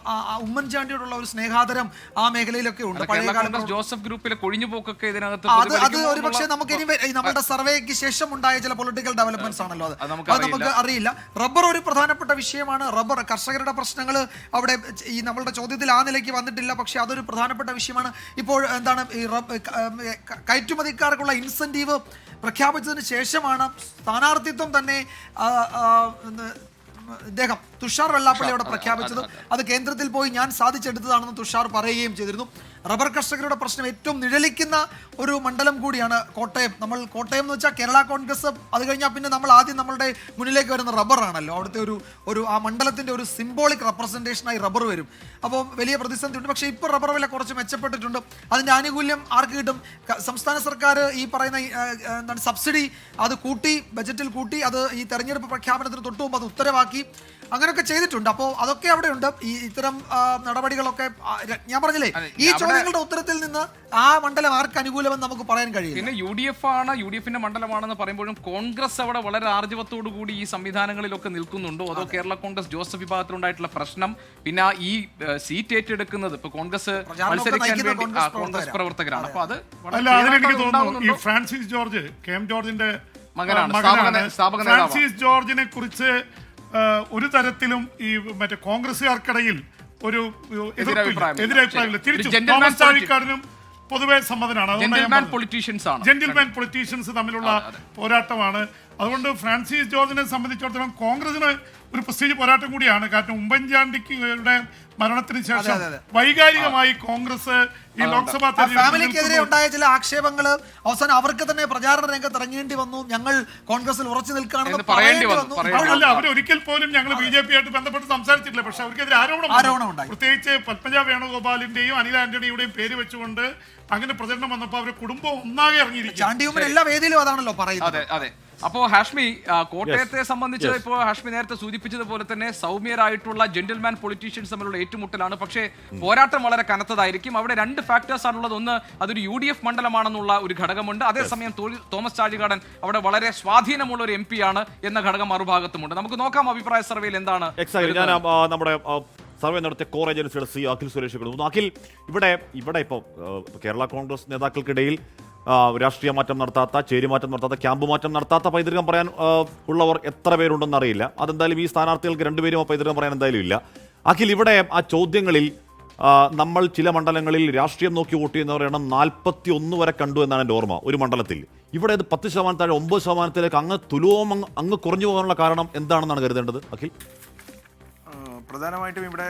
ഉമ്മൻ ചാണ്ടിയോടുള്ള ഉമ്മൻചാണ്ടിയോടുള്ള ഒരു സ്നേഹാതരം ആ മേഖലയിലൊക്കെ ഉണ്ട്. പഴയ കാലം ജോസഫ് ഗ്രൂപ്പിലെ കൊഴിഞ്ഞുപോക്കൊക്കെ ഇതിനകത്ത് അത് അത് ഒരു പക്ഷേ നമുക്ക് ഇനി നമ്മുടെ സർവേക്ക് ശേഷം ഉണ്ടായ ചില പൊളിറ്റിക്കൽ ഡെവലപ്മെന്റ്സ് ആണല്ലോ അത്. അത് നമുക്ക് അറിയില്ല. റബ്ബർ ഒരു പ്രധാനപ്പെട്ട വിഷയമാണ്. റബ്ബർ കർഷകരുടെ പ്രശ്നങ്ങൾ അവിടെ ഈ നമ്മളുടെ ചോദ്യത്തിൽ ആ നിലയ്ക്ക് വന്നിട്ടില്ല. പക്ഷെ അതൊരു പ്രധാനപ്പെട്ട വിഷയമാണ്. ഇപ്പോൾ എന്താണ് ഈ കയറ്റുമതിക്കാർക്കുള്ള ഇൻസെന്റീവ് പ്രഖ്യാപിച്ചതിന് ശേഷമാണ് സ്ഥാനാർത്ഥിത്വം തന്നെ ഇദ്ദേഹം തുഷാർ വെള്ളാപ്പള്ളി അവിടെ പ്രഖ്യാപിച്ചത്. അത് കേന്ദ്രത്തിൽ പോയി ഞാൻ സാധിച്ചെടുത്തതാണെന്ന് തുഷാർ പറയുകയും ചെയ്തിരുന്നു. റബ്ബർ കർഷകരുടെ പ്രശ്നം ഏറ്റവും നിഴലിക്കുന്ന ഒരു മണ്ഡലം കൂടിയാണ് കോട്ടയം. നമ്മൾ കോട്ടയം എന്ന് വെച്ചാൽ കേരള കോൺഗ്രസ് അത് കഴിഞ്ഞാൽ പിന്നെ നമ്മൾ ആദ്യം നമ്മളുടെ മുന്നിലേക്ക് വരുന്ന റബ്ബറാണല്ലോ അവിടുത്തെ ഒരു ഒരു ആ മണ്ഡലത്തിന്റെ ഒരു സിംബോളിക് റെപ്രസെന്റേഷനായി റബ്ബർ വരും. അപ്പോൾ വലിയ പ്രതിസന്ധി ഉണ്ട് പക്ഷേ ഇപ്പോൾ റബ്ബർ വില കുറച്ച് മെച്ചപ്പെട്ടിട്ടുണ്ട്. അതിന്റെ ആനുകൂല്യം ആർക്ക് കിട്ടും? സംസ്ഥാന സർക്കാർ ഈ പറയുന്ന എന്താണ് സബ്സിഡി അത് കൂട്ടി ബജറ്റിൽ കൂട്ടി അത് ഈ തെരഞ്ഞെടുപ്പ് പ്രഖ്യാപനത്തിന് തൊട്ടു മുമ്പ് അത് ഉത്തരവാക്കി. അങ്ങനെയൊക്കെ ചെയ്തിട്ടുണ്ട്. അപ്പോൾ അതൊക്കെ അവിടെ ഉണ്ട് ഈ ഇത്തരം നടപടികളൊക്കെ ഞാൻ പറഞ്ഞില്ലേ ഈ ചോദ്യങ്ങളുടെ ഉത്തരത്തിൽ നിന്ന് ആ മണ്ഡലം ആർക്ക് അനുകൂലമെന്ന് നമുക്ക് പറയാൻ കഴിയും പിന്നെ യു ഡി എഫ് ആണ് യു ഡി എഫിന്റെ മണ്ഡലമാണെന്ന് പറയുമ്പോഴും കോൺഗ്രസ് അവിടെ വളരെ ആർജവത്തോടു കൂടി ഈ സംവിധാനങ്ങളിലൊക്കെ നിൽക്കുന്നുണ്ടോ? അതോ കേരള കോൺഗ്രസ് ജോസഫ് വിഭാഗത്തിലുണ്ടായിട്ടുള്ള പ്രശ്നം? പിന്നെ ഈ സീറ്റ് ഏറ്റെടുക്കുന്നത് ഇപ്പൊ കോൺഗ്രസ് മത്സരിക്കാൻ വേണ്ടി കോൺഗ്രസ് ആ, കോൺഗ്രസ് പ്രവർത്തകരാണ്. അപ്പൊ അത് വളരെ അല്ല അതിലെനിക്ക് തോന്നുന്നു ഈ ഫ്രാൻസിസ് ജോർജ് കെ എം ജോർജിന്റെ മകനാണ്, ആ, സ്ഥാപക നേ- സ്ഥാപക നേതാവാണ്. ഫ്രാൻസിസ് ജോർജിനെ കുറിച്ച് ഒരു തരത്തിലും ഈ മറ്റേ കോൺഗ്രസുകാർക്കിടയിൽ ഒരു എതിരഭിപ്രായമില്ല. തിരിച്ചു. തോമസ് ചാഴിക്കാരനും പൊതുവെ സമ്മതനാണ്. ജെന്റിൽമാൻ പൊളിറ്റീഷ്യൻസ് തമ്മിലുള്ള പോരാട്ടമാണ് അതുകൊണ്ട് ഫ്രാൻസിസ് ജോർജിനെ സംബന്ധിച്ചിടത്തോളം കോൺഗ്രസിന് ഒരു പ്രസ്റ്റീജ് പോരാട്ടം കൂടിയാണ്. കാരണം ഉമ്മൻചാണ്ടിയുടെ മരണത്തിന് ശേഷം. വൈകാരികമായി കോൺഗ്രസ് ഈ ലോക്സഭാ ഫാമിലിക്കെതിരെ. ഉണ്ടായ ചില ആക്ഷേപങ്ങൾ അവസാനം അവർക്ക് തന്നെ പ്രചാരണ രംഗത്ത് ഇറങ്ങേണ്ടി വന്നു. ഞങ്ങൾ കോൺഗ്രസിൽ ഉറച്ചു നിൽക്കുകയാണെന്ന് പറയേണ്ടി വന്നു, അല്ല ഒരിക്കൽ പോലും ഞങ്ങൾ ബി ജെ പി ആയിട്ട് ബന്ധപ്പെട്ട് സംസാരിച്ചിട്ടില്ല. പക്ഷെ അവർക്കെതിരെ ആരോപണം ആരോപണം ഉണ്ടായി. പ്രത്യേകിച്ച് പത്മജ വേണുഗോപാലിന്റെയും അനിൽ ആന്റണിയുടെയും പേര് വെച്ചുകൊണ്ട് അങ്ങനെ പ്രചരണം വന്നപ്പോൾ അവരുടെ കുടുംബം ഒന്നാകെ ഇറങ്ങിയിരിക്കും ചാണ്ടിയുമ്മൻ എല്ലാ വേദിയിലും അതാണല്ലോ പറയുന്നത്. അതെ അതെ. അപ്പോ ഹാഷ്മി കോട്ടയത്തെ സംബന്ധിച്ച് ഇപ്പോൾ ഹാഷ്മി നേരത്തെ സൂചിപ്പിച്ചതുപോലെ തന്നെ സൗമ്യരായിട്ടുള്ള ജെന്റിൽമാൻ പൊളിറ്റീഷ്യൻസ് തമ്മിലുള്ള ഏറ്റുമുട്ടലാണ്. പക്ഷേ പോരാട്ടം വളരെ കനത്തതായിരിക്കും. അവിടെ രണ്ട് ഫാക്ടേഴ്സ് ആണുള്ളത്. ഒന്ന് അതൊരു യു ഡി എഫ് മണ്ഡലമാണെന്നുള്ള ഒരു ഘടകമുണ്ട്. അതേസമയം തോമസ് ചാഴികാടൻ അവിടെ വളരെ സ്വാധീനമുള്ള ഒരു എം പി ആണ് എന്ന ഘടകം മറുഭാഗത്തുമുണ്ട്. നമുക്ക് നോക്കാം അഭിപ്രായ സർവേയിൽ എന്താണ് ഞാൻ നമ്മുടെ സർവേ നടത്തിയ കോർ ഏജൻസിയുടെ സി അഖിൽ സുരേഷ് അഖിൽ ഇവിടെ ഇവിടെ ഇപ്പോൾ കേരള കോൺഗ്രസ് നേതാക്കൾക്കിടയിൽ രാഷ്ട്രീയ മാറ്റം നടത്താത്ത ചേരിമാറ്റം നടത്താത്ത ക്യാമ്പ് മാറ്റം നടത്താത്ത പൈതൃകം പറയാൻ ഉള്ളവർ എത്ര പേരുണ്ടെന്ന് അറിയില്ല. അതെന്തായാലും ഈ സ്ഥാനാർത്ഥികൾക്ക് രണ്ടുപേരും ആ പൈതൃകം പറയാൻ എന്തായാലും ഇല്ല. അഖിൽ ഇവിടെ ആ ചോദ്യങ്ങളിൽ നമ്മൾ ചില മണ്ഡലങ്ങളിൽ രാഷ്ട്രീയം നോക്കി വോട്ട് ചെയ്യുന്നവരുടെ എണ്ണം നാൽപ്പത്തി ഒന്ന് വരെ കണ്ടു എന്നാണ് എന്റെ ഓർമ്മ ഒരു മണ്ഡലത്തിൽ. ഇവിടെ അത് പത്ത് ശതമാനം താഴെ ഒമ്പത് ശതമാനത്തിലേക്ക് അങ്ങ് തുലോം അങ്ങ് കുറഞ്ഞു പോകാനുള്ള കാരണം എന്താണെന്നാണ് കരുതേണ്ടത്? അഖിൽ? പ്രധാനമായിട്ടും ഇവിടെ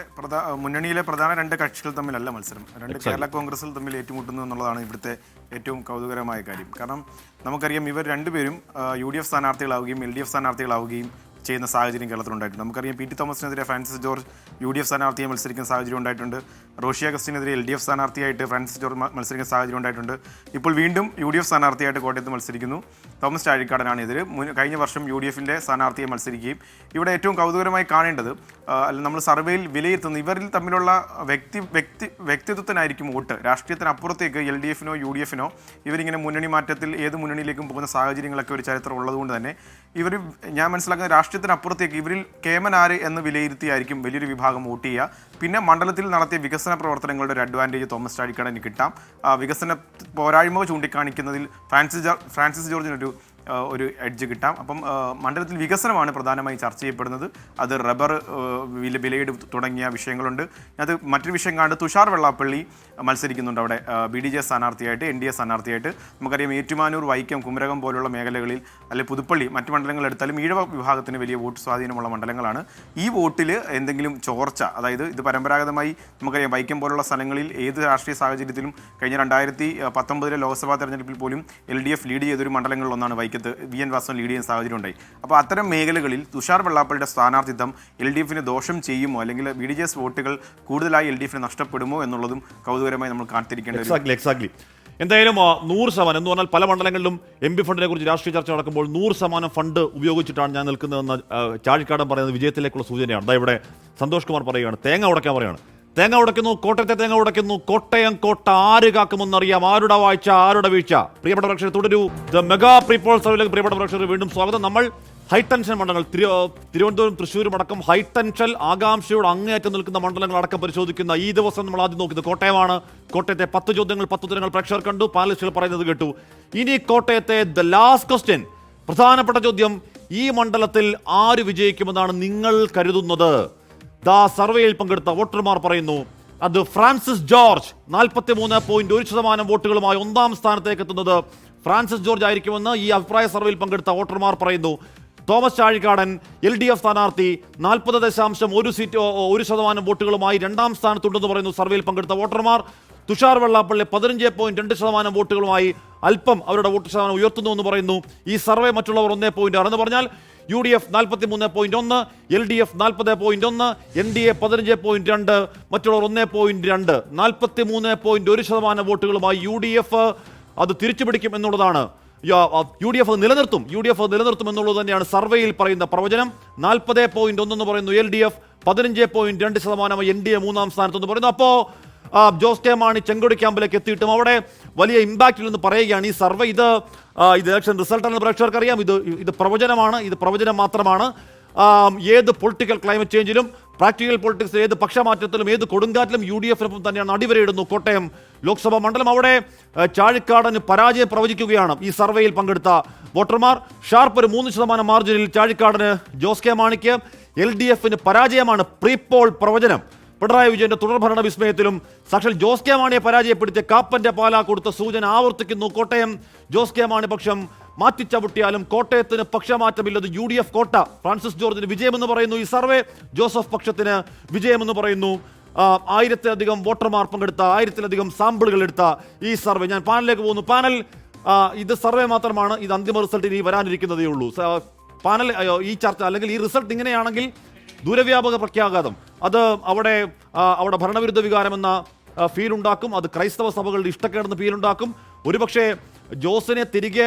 മുന്നണിയിലെ പ്രധാന രണ്ട് കക്ഷികൾ തമ്മിലല്ല മത്സരം. രണ്ട് കേരള കോൺഗ്രസിൽ തമ്മിൽ ഏറ്റുമുട്ടുന്നു എന്നുള്ളതാണ് ഇവിടുത്തെ ഏറ്റവും കൗതുകരമായ കാര്യം. കാരണം നമുക്കറിയാം ഇവർ രണ്ടുപേരും യു ഡി എഫ് സ്ഥാനാർത്ഥികളാവുകയും എൽ ഡി എഫ് സ്ഥാനാർത്ഥികളാവുകയും ചെയ്യുന്ന സാഹചര്യം കേരളത്തിലുണ്ടായിട്ടുണ്ട് നമുക്കറിയാം P T തോമസിനെതിരെ Francis George U D F സ്ഥാനാർത്ഥിയെ മത്സരിക്കുന്ന സാഹചര്യം ഉണ്ടായിട്ടുണ്ട്. റോഷി അഗസ്റ്റിനെതിരെ എൽ ഡി എഫ് സ്ഥാനാർത്ഥിയായിട്ട് ഫ്രാൻസിസ് ജോർജ് മത്സരിക്കുന്ന സാഹചര്യം ഉണ്ടായിട്ടുണ്ട്. ഇപ്പോൾ വീണ്ടും യു ഡി എഫ് സ്ഥാനാർത്ഥിയായിട്ട് കോട്ടയത്ത് മത്സരിക്കുന്നു. തോമസ് ചാഴിക്കാടനാണ് മുൻ- കഴിഞ്ഞ വർഷം യു ഡി എഫിന്റെ സ്ഥാനാർത്ഥിയെ മത്സരിക്കുകയും ഇവിടെ ഏറ്റവും കൗതുകരമായി കാണേണ്ടത് അല്ല നമ്മൾ സർവേയിൽ വിലയിരുത്തുന്ന. ഇവരിൽ തമ്മിലുള്ള വ്യക്തി വ്യക്തി വ്യക്തിത്വത്തിനായിരിക്കും വോട്ട്. രാഷ്ട്രീയത്തിനപ്പുറത്തേക്ക് എൽ ഡി എഫിനോ യു ഡി എഫിനോ ഇവരിങ്ങനെ മുന്നണി മാറ്റത്തിൽ ഏത് മുന്നണിയിലേക്കും പോകുന്ന സാഹചര്യങ്ങളൊക്കെ ഒരു ചരിത്രം ഉള്ളതുകൊണ്ട് തന്നെ ഇവർ ഞാൻ മനസ്സിലാക്കുന്ന രാഷ്ട്രീയത്തിനപ്പുറത്തേക്ക് ഇവരിൽ കേമനാര് എന്ന് വിലയിരുത്തിയായിരിക്കും വലിയൊരു വിഭാഗം വോട്ട് ചെയ്യുക. പിന്നെ മണ്ഡലത്തിൽ നടത്തിയ വികസന പ്രവർത്തനങ്ങളുടെ ഒരു അഡ്വാന്റേജ് തോമസ് ചാഴിക്കാടന് കിട്ടാം. വികസന പോരായ്മ ചൂണ്ടിക്കാണിക്കുന്നതിൽ ഫ്രാൻസിസ് ഫ്രാൻസിസ് ജോർജിനൊരു ഒരു എഡ്ജ് കിട്ടാം. അപ്പം മണ്ഡലത്തിൽ വികസനമാണ് പ്രധാനമായി ചർച്ച ചെയ്യപ്പെടുന്നത്. അത് റബ്ബർ വില വിലയിട് തുടങ്ങിയ വിഷയങ്ങളുണ്ട്. അത് മറ്റൊരു വിഷയം കണ്ട് തുഷാർ വെള്ളാപ്പള്ളി മത്സരിക്കുന്നുണ്ട് അവിടെ. ബി ഡി ജെ സ്ഥാനാർത്ഥിയായിട്ട് എൻ ഡി എ സ്ഥാനാർത്ഥിയായിട്ട്. നമുക്കറിയാം ഏറ്റുമാനൂർ വൈക്കം കുമരകം പോലുള്ള മേഖലകളിൽ അല്ലെങ്കിൽ പുതുപ്പള്ളി മറ്റു മണ്ഡലങ്ങൾ എടുത്താലും ഈഴവ വിഭാഗത്തിന് വലിയ വോട്ട് സ്വാധീനമുള്ള മണ്ഡലങ്ങളാണ്. ഈ വോട്ടിൽ എന്തെങ്കിലും ചോർച്ച അതായത് ഇത് പരമ്പരാഗതമായി നമുക്കറിയാം വൈക്കം പോലുള്ള സ്ഥലങ്ങളിൽ ഏത് രാഷ്ട്രീയ സാഹചര്യത്തിലും കഴിഞ്ഞ രണ്ടായിരത്തി പത്തൊമ്പതിലെ ലോക്സഭാ തെരഞ്ഞെടുപ്പിൽ പോലും എൽ ഡി എഫ് ലീഡ് ചെയ്തൊരു മണ്ഡലങ്ങളിലൊന്നാണ് വൈക്കത്ത് വി എൻ വാസവൻ ലീഡ് ചെയ്യുന്ന സാഹചര്യം ഉണ്ടായി അപ്പോൾ അത്തരം മേഖലകളിൽ തുഷാർ വെള്ളാപ്പള്ളിയുടെ സ്ഥാനാർത്ഥിത്വം എൽ ഡി എഫിന് ദോഷം ചെയ്യുമോ? അല്ലെങ്കിൽ ബി ഡി എസ് വോട്ടുകൾ കൂടുതലായി എൽ ഡി എഫിന് നഷ്ടപ്പെടുമോ എന്നുള്ളതും കൗതുകരമായി നമ്മൾ കാത്തിരിക്കേണ്ട ഒരു എക്സാക്ട്ലി എന്തായാലും നൂറ് ശതമാനം എന്ന് പറഞ്ഞാൽ പല മണ്ഡലങ്ങളിലും എം പി ഫണ്ടിനെ കുറിച്ച് രാഷ്ട്രീയ ചർച്ച നടക്കുമ്പോൾ നൂറ് ശതമാനം ഫണ്ട് ഉപയോഗിച്ചിട്ടാണ് ഞാൻ നിൽക്കുന്നതെന്ന് ചാഴിക്കാടൻ പറയുന്നത് വിജയത്തിലേക്കുള്ള സൂചനയാണ്. അതാ ഇവിടെ സന്തോഷ് കുമാർ പറയുകയാണ് തേങ്ങ ഉടക്കാൻ പറയുകയാണ്. തേങ്ങ ഉടയ്ക്കുന്നു കോട്ടയത്തെ തേങ്ങ ഉടയ്ക്കുന്നു. കോട്ടയം കോട്ട ആര് കാക്കുമെന്നറിയാം. ആരുടെ വാഴ്ച ആരുടെ വീഴ്ച? പ്രിയപ്പെട്ട പ്രേക്ഷകർ തുടരൂ. ദ മെഗാ പ്രീപോൾ സർവേയിലേക്ക് പ്രിയപ്പെട്ട പ്രേക്ഷകർ വീണ്ടും സ്വാഗതം. നമ്മൾ ഹൈടെൻഷൻ മണ്ഡലങ്ങൾ തിരു തിരുവനന്തപുരം തൃശ്ശൂരും അടക്കം ഹൈടെൻഷൻ ആകാംക്ഷയോട് അങ്ങേയറ്റം നിൽക്കുന്ന മണ്ഡലങ്ങൾ അടക്കം പരിശോധിക്കുന്ന ഈ ദിവസം നമ്മൾ ആദ്യം നോക്കുന്നത് കോട്ടയമാണ്. കോട്ടയത്തെ പത്ത് ചോദ്യങ്ങൾ പത്ത് ഉത്തരങ്ങൾ പ്രേക്ഷകർ കണ്ടു. പാനലിസ്റ്റുകൾ പറയുന്നത് കേട്ടു. ഇനി കോട്ടയത്തെ ദ ലാസ്റ്റ് ക്വസ്റ്റ്യൻ. പ്രധാനപ്പെട്ട ചോദ്യം ഈ മണ്ഡലത്തിൽ ആര് വിജയിക്കുമെന്നാണ് നിങ്ങൾ കരുതുന്നത്? ദാ സർവേയിൽ പങ്കെടുത്ത വോട്ടർമാർ പറയുന്നു അത് ഫ്രാൻസിസ് ജോർജ് നാൽപ്പത്തി മൂന്ന് പോയിന്റ് ഒരു ശതമാനം വോട്ടുകളുമായി ഒന്നാം സ്ഥാനത്തേക്ക് എത്തുന്നത്. ഫ്രാൻസിസ് ജോർജ് ആയിരിക്കുമെന്ന് ഈ അഭിപ്രായ സർവേയിൽ പങ്കെടുത്ത വോട്ടർമാർ പറയുന്നു. Thomas Chazhikadan L D F സ്ഥാനാർത്ഥി നാൽപ്പത് ദശാംശം ഒരു സീറ്റ് ഒരു ശതമാനം വോട്ടുകളുമായി രണ്ടാം സ്ഥാനത്തുണ്ടെന്ന് പറയുന്നു സർവേയിൽ പങ്കെടുത്ത വോട്ടർമാർ. തുഷാർ വെള്ളാപ്പള്ളി പതിനഞ്ച് പോയിന്റ് രണ്ട് ശതമാനം വോട്ടുകളുമായി അല്പം അവരുടെ വോട്ട് ശതമാനം ഉയർത്തുന്നു എന്ന് പറയുന്നു. ഈ സർവേ മറ്റുള്ളവർ ഒന്നേ പോയിന്റ് ആറ് എന്ന് പറഞ്ഞാൽ യു ഡി എഫ് നാൽപ്പത്തി മൂന്ന് പോയിന്റ് ഒന്ന് എൽ ഡി എഫ് നാൽപ്പത് പോയിന്റ് ഒന്ന് എൻ ഡി എ പതിനഞ്ച് പോയിന്റ് രണ്ട് മറ്റുള്ളവർ ഒന്നേ പോയിന്റ് രണ്ട്. നാൽപ്പത്തി മൂന്ന് പോയിന്റ് ഒരു ശതമാനം വോട്ടുകളുമായി യു ഡി എഫ് അത് തിരിച്ചു പിടിക്കും എന്നുള്ളതാണ്. യു ഡി എഫ് നിലനിർത്തും. യു ഡി എഫ് നിലനിർത്തും എന്നുള്ളത് തന്നെയാണ് സർവേയിൽ പറയുന്ന പ്രവചനം. നാൽപ്പത് പോയിന്റ് ഒന്നെന്ന് പറയുന്നു എൽ ഡി എഫ് പതിനഞ്ച് പോയിന്റ് രണ്ട് ശതമാനം എൻ ഡി എ മൂന്നാം സ്ഥാനത്തെന്ന് പറയുന്നു. അപ്പോൾ ജോസ് കെ മാണി ചെങ്കൊടി ക്യാമ്പിലേക്ക് എത്തിയിട്ടും അവിടെ വലിയ ഇമ്പാക്റ്റിൽ നിന്ന് പറയുകയാണ്. ഈ സർവേ ഇത് ഇത് ഇലക്ഷൻ റിസൾട്ട് എന്ന് പ്രേക്ഷകർക്ക് അറിയാം ഇത് ഇത് പ്രവചനമാണ്. ഇത് പ്രവചനം മാത്രമാണ്. ഏത് പൊളിറ്റിക്കൽ ക്ലൈമറ്റ് ചേഞ്ചിലും പ്രാക്ടിക്കൽ പൊളിറ്റിക്സ് ഏത് പക്ഷമാറ്റത്തിലും ഏത് കൊടുങ്കാറ്റിലും യു ഡി എഫിനൊപ്പം തന്നെയാണ് അടിവരയിടുന്നു കോട്ടയം ലോക്സഭാ മണ്ഡലം. അവിടെ ചാഴിക്കാടന് പരാജയം പ്രവചിക്കുകയാണ് ഈ സർവേയിൽ പങ്കെടുത്ത വോട്ടർമാർ. ഷാർപ്പ് ഒരു മൂന്ന് ശതമാനം മാർജിനിൽ ചാഴിക്കാടന് ജോസ് കെ മാണിക്ക് എൽ ഡി എഫിന് പരാജയമാണ് പ്രീപോൾ പ്രവചനം. പിണറായി വിജയന്റെ തുടർഭരണ വിസ്മയത്തിലും സാക്ഷാൽ ജോസ് കെ മാണിയെ പരാജയപ്പെടുത്തിയ കാപ്പന്റെ പാല കൊടുത്ത സൂചന ആവർത്തിക്കുന്നു. കോട്ടയം ജോസ് കെ മാണി പക്ഷം മാറ്റിച്ചവിട്ടിയാലും കോട്ടയത്തിന് പക്ഷമാറ്റമില്ലത് യു ഡി എഫ് കോട്ട. ഫ്രാൻസിസ് ജോർജിന് വിജയമെന്ന് പറയുന്നു. ഈ സർവേ ജോസഫ് പക്ഷത്തിന് വിജയമെന്ന് പറയുന്നു. ആയിരത്തിലധികം വോട്ടർമാർ പങ്കെടുത്ത ആയിരത്തിലധികം സാമ്പിളുകൾ എടുത്ത ഈ സർവേ. ഞാൻ പാനലിലേക്ക് പോകുന്നു. പാനൽ ഇത് സർവേ മാത്രമാണ്. ഇത് അന്തിമ റിസൾട്ട് ഇനി വരാനിരിക്കുന്നതേ ഉള്ളൂ. പാനൽ ഈ ചർച്ച അല്ലെങ്കിൽ ഈ റിസൾട്ട് ഇങ്ങനെയാണെങ്കിൽ ദൂരവ്യാപക പ്രഖ്യാഘാതം അത് അവിടെ അവിടെ ഭരണവിരുദ്ധ വികാരമെന്ന ഫീൽ ഉണ്ടാക്കും. അത് ക്രൈസ്തവ സഭകളുടെ ഇഷ്ടക്കേടെന്ന് ഫീൽ ഉണ്ടാക്കും. ഒരുപക്ഷെ ജോസിനെ തിരികെ